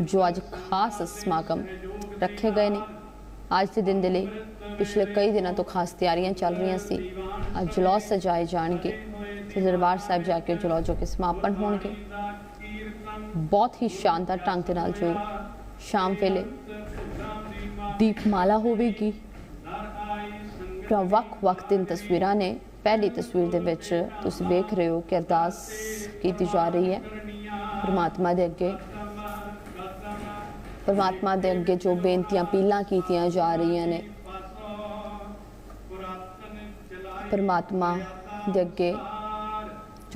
ਜੋ ਅੱਜ ਖਾਸ ਸਮਾਗਮ ਰੱਖੇ ਗਏ ਨੇ। ਅੱਜ ਦੇ ਦਿਨ ਦੇ ਲਈ ਪਿਛਲੇ ਕਈ ਦਿਨਾਂ ਤੋਂ ਖਾਸ ਤਿਆਰੀਆਂ ਚੱਲ ਰਹੀਆਂ ਸੀ। ਅੱਜ ਜਲੌਸ ਸਜਾਏ ਜਾਣਗੇ। ਤੇ ਦਰਬਾਰ ਸਾਹਿਬ ਜਾ ਕੇ ਜਲੌਸ ਜੋ ਕਿ ਸਮਾਪਨ ਹੋਣਗੇ। ਬਹੁਤ ਹੀ ਸ਼ਾਨਦਾਰ ਢੰਗ ਦੇ ਨਾਲ ਜੋ ਸ਼ਾਮ ਵੇਲੇ ਦੀਪਮਾਲਾ ਹੋਵੇਗੀ। ਤਾਂ ਵੱਖ-ਵੱਖ ਤਿੰਨ ਤਸਵੀਰਾਂ ਨੇ। ਪਹਿਲੀ ਤਸਵੀਰ ਦੇ ਵਿੱਚ ਤੁਸੀਂ ਵੇਖ ਰਹੇ ਹੋ ਕਿ ਅਰਦਾਸ ਕੀਤੀ ਜਾ ਰਹੀ ਹੈ। ਪਰਮਾਤਮਾ ਦੇ ਅੱਗੇ। ਪਰਮਾਤਮਾ ਦੇ ਅੱਗੇ ਜੋ ਬੇਨਤੀਆਂ ਪੀਲਾਂ ਕੀਤੀਆਂ ਜਾ ਰਹੀਆਂ ਨੇ। ਪਰਮਾਤਮਾ ਦੇ ਅੱਗੇ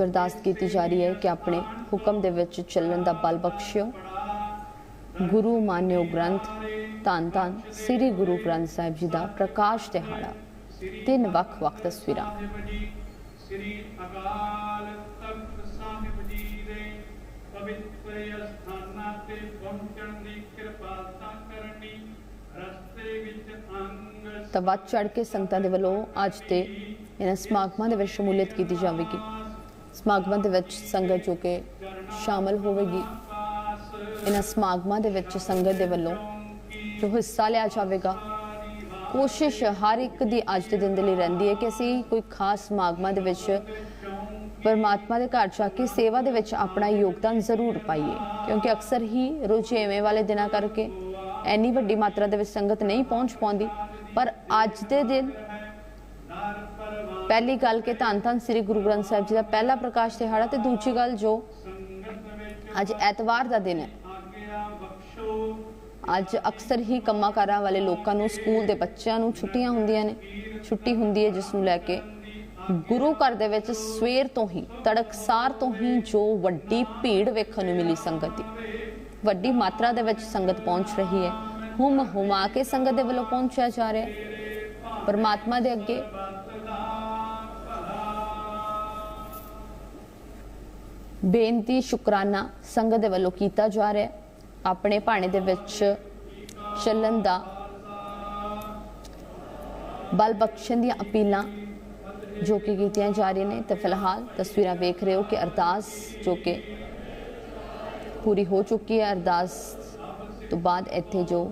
ਜੋ ਅਰਦਾਸ ਕੀਤੀ ਜਾ ਰਹੀ ਹੈ ਕਿ ਆਪਣੇ ਹੁਕਮ ਦੇ ਵਿੱਚ ਚੱਲਣ ਦਾ ਬਲ ਬਖਸ਼ਿਓ। ਗੁਰੂ ਮਾਨਿਓ ਗ੍ਰੰਥ, ਧੰਨ ਧੰਨ ਸ੍ਰੀ ਗੁਰੂ ਗ੍ਰੰਥ ਸਾਹਿਬ ਜੀ ਦਾ ਪ੍ਰਕਾਸ਼ ਦਿਹਾੜਾ। ਤਿੰਨ ਵੱਖ-ਵੱਖ ਤਸਵੀਰਾਂ। ਸ੍ਰੀ ਅਕਾਲ ਤਖਤ ਸਾਹਿਬ ਜੀ ਦੇ ਪਵਿੱਤਰ ਅਸਥਾਨਾਂ ਤੇ ਪਹੁੰਚਣ ਦੀ ਕਿਰਪਾਲਤਾ ਕਰਨੀ ਰਸਤੇ ਵਿੱਚ ਅੰਗ ਤਾਂ ਵੱਧ ਚੜ ਕੇ ਸੰਗਤਾਂ ਦੇ ਵੱਲੋਂ ਅੱਜ ਤੇ ਇਹਨਾਂ ਸਮਾਗਮਾਂ ਦੇ ਵਿੱਚ ਸ਼ਮੂਲੀਅਤ ਕੀਤੀ ਜਾਵੇਗੀ। ਸਮਾਗਮਾਂ ਦੇ ਵਿੱਚ ਸੰਗਤ ਜੋ ਕਿ ਸ਼ਾਮਲ ਹੋਵੇਗੀ, ਇਹਨਾਂ ਸਮਾਗਮਾਂ ਦੇ ਵਿੱਚ ਸੰਗਤ ਦੇ ਵੱਲੋਂ ਜੋ ਹਿੱਸਾ ਲਿਆ ਜਾਵੇਗਾ, ਕੋਸ਼ਿਸ਼ ਹਰ ਇੱਕ ਦੀ ਅੱਜ ਦੇ ਦਿਨ ਦੇ ਲਈ ਰਹਿੰਦੀ ਹੈ ਕਿ ਅਸੀਂ ਕੋਈ ਖਾਸ ਸਮਾਗਮਾਂ ਦੇ ਵਿੱਚ ਪਰਮਾਤਮਾ ਦੇ ਘਰ ਜਾ ਕੇ ਸੇਵਾ ਦੇ ਵਿੱਚ ਆਪਣਾ ਯੋਗਦਾਨ ਜ਼ਰੂਰ ਪਾਈਏ, ਕਿਉਂਕਿ ਅਕਸਰ ਹੀ ਰੁਝੇਵੇਂ ਵਾਲੇ ਦਿਨਾਂ ਕਰਕੇ ਇੰਨੀ ਵੱਡੀ ਮਾਤਰਾ ਦੇ ਵਿੱਚ ਸੰਗਤ ਨਹੀਂ ਪਹੁੰਚ ਪਾਉਂਦੀ, ਪਰ ਅੱਜ ਦੇ ਦਿਨ ਪਹਿਲੀ ਗੱਲ ਕਿ ਧੰਨ ਧੰਨ ਸ੍ਰੀ ਗੁਰੂ ਗ੍ਰੰਥ ਸਾਹਿਬ ਜੀ ਦਾ ਪਹਿਲਾ ਪ੍ਰਕਾਸ਼ ਦਿਹਾੜਾ ਤੇ ਦੂਜੀ ਗੱਲ ਜੋ ਅੱਜ ਐਤਵਾਰ ਦਾ ਦਿਨ ਹੈ। ਅੱਜ ਅਕਸਰ ਹੀ ਕੰਮਾਂ-ਕਾਰਾਂ ਵਾਲੇ ਲੋਕਾਂ ਨੂੰ ਸਕੂਲ ਦੇ ਬੱਚਿਆਂ ਨੂੰ ਛੁੱਟੀਆਂ ਹੁੰਦੀਆਂ ਨੇ। ਛੁੱਟੀ ਹੁੰਦੀ ਹੈ ਜਿਸ ਨੂੰ ਲੈ ਕੇ ਗੁਰੂ ਘਰ ਦੇ ਵਿੱਚ ਸਵੇਰ ਤੋਂ ਹੀ, ਤੜਕਸਾਰ ਤੋਂ ਹੀ ਜੋ ਵੱਡੀ ਭੀੜ ਵੇਖਣ ਨੂੰ ਮਿਲੀ ਸੰਗਤ ਦੀ, ਵੱਡੀ ਮਾਤਰਾ ਦੇ ਵਿੱਚ ਸੰਗਤ ਪਹੁੰਚ ਰਹੀ ਹੈ। ਹੁਮ ਹੁਮਾ ਕੇ ਸੰਗਤ ਦੇ ਵੱਲੋਂ ਪਹੁੰਚਿਆ ਜਾ ਰਿਹਾ ਹੈ। ਪਰਮਾਤਮਾ ਦੇ ਅੱਗੇ ਬੇਨਤੀ, ਸ਼ੁਕਰਾਨਾ ਸੰਗਤ ਦੇ ਵੱਲੋਂ ਕੀਤਾ ਜਾ ਰਿਹਾ ਹੈ। ਆਪਣੇ ਭਾਣੇ ਦੇ ਵਿੱਚ ਚੱਲਣ ਦਾ ਬਲ ਬਖਸ਼ਣ ਦੀਆਂ ਅਪੀਲਾਂ ਜੋ ਕਿ ਕੀਤੀਆਂ ਜਾ ਰਹੀਆਂ ਨੇ ਤੇ ਫਿਲਹਾਲ ਤਸਵੀਰਾਂ ਵੇਖ ਰਹੇ ਹੋ ਕਿ ਅਰਦਾਸ ਜੋ ਕਿ ਪੂਰੀ ਹੋ ਚੁੱਕੀ ਹੈ। ਅਰਦਾਸ ਤੋਂ ਬਾਅਦ ਇੱਥੇ ਜੋ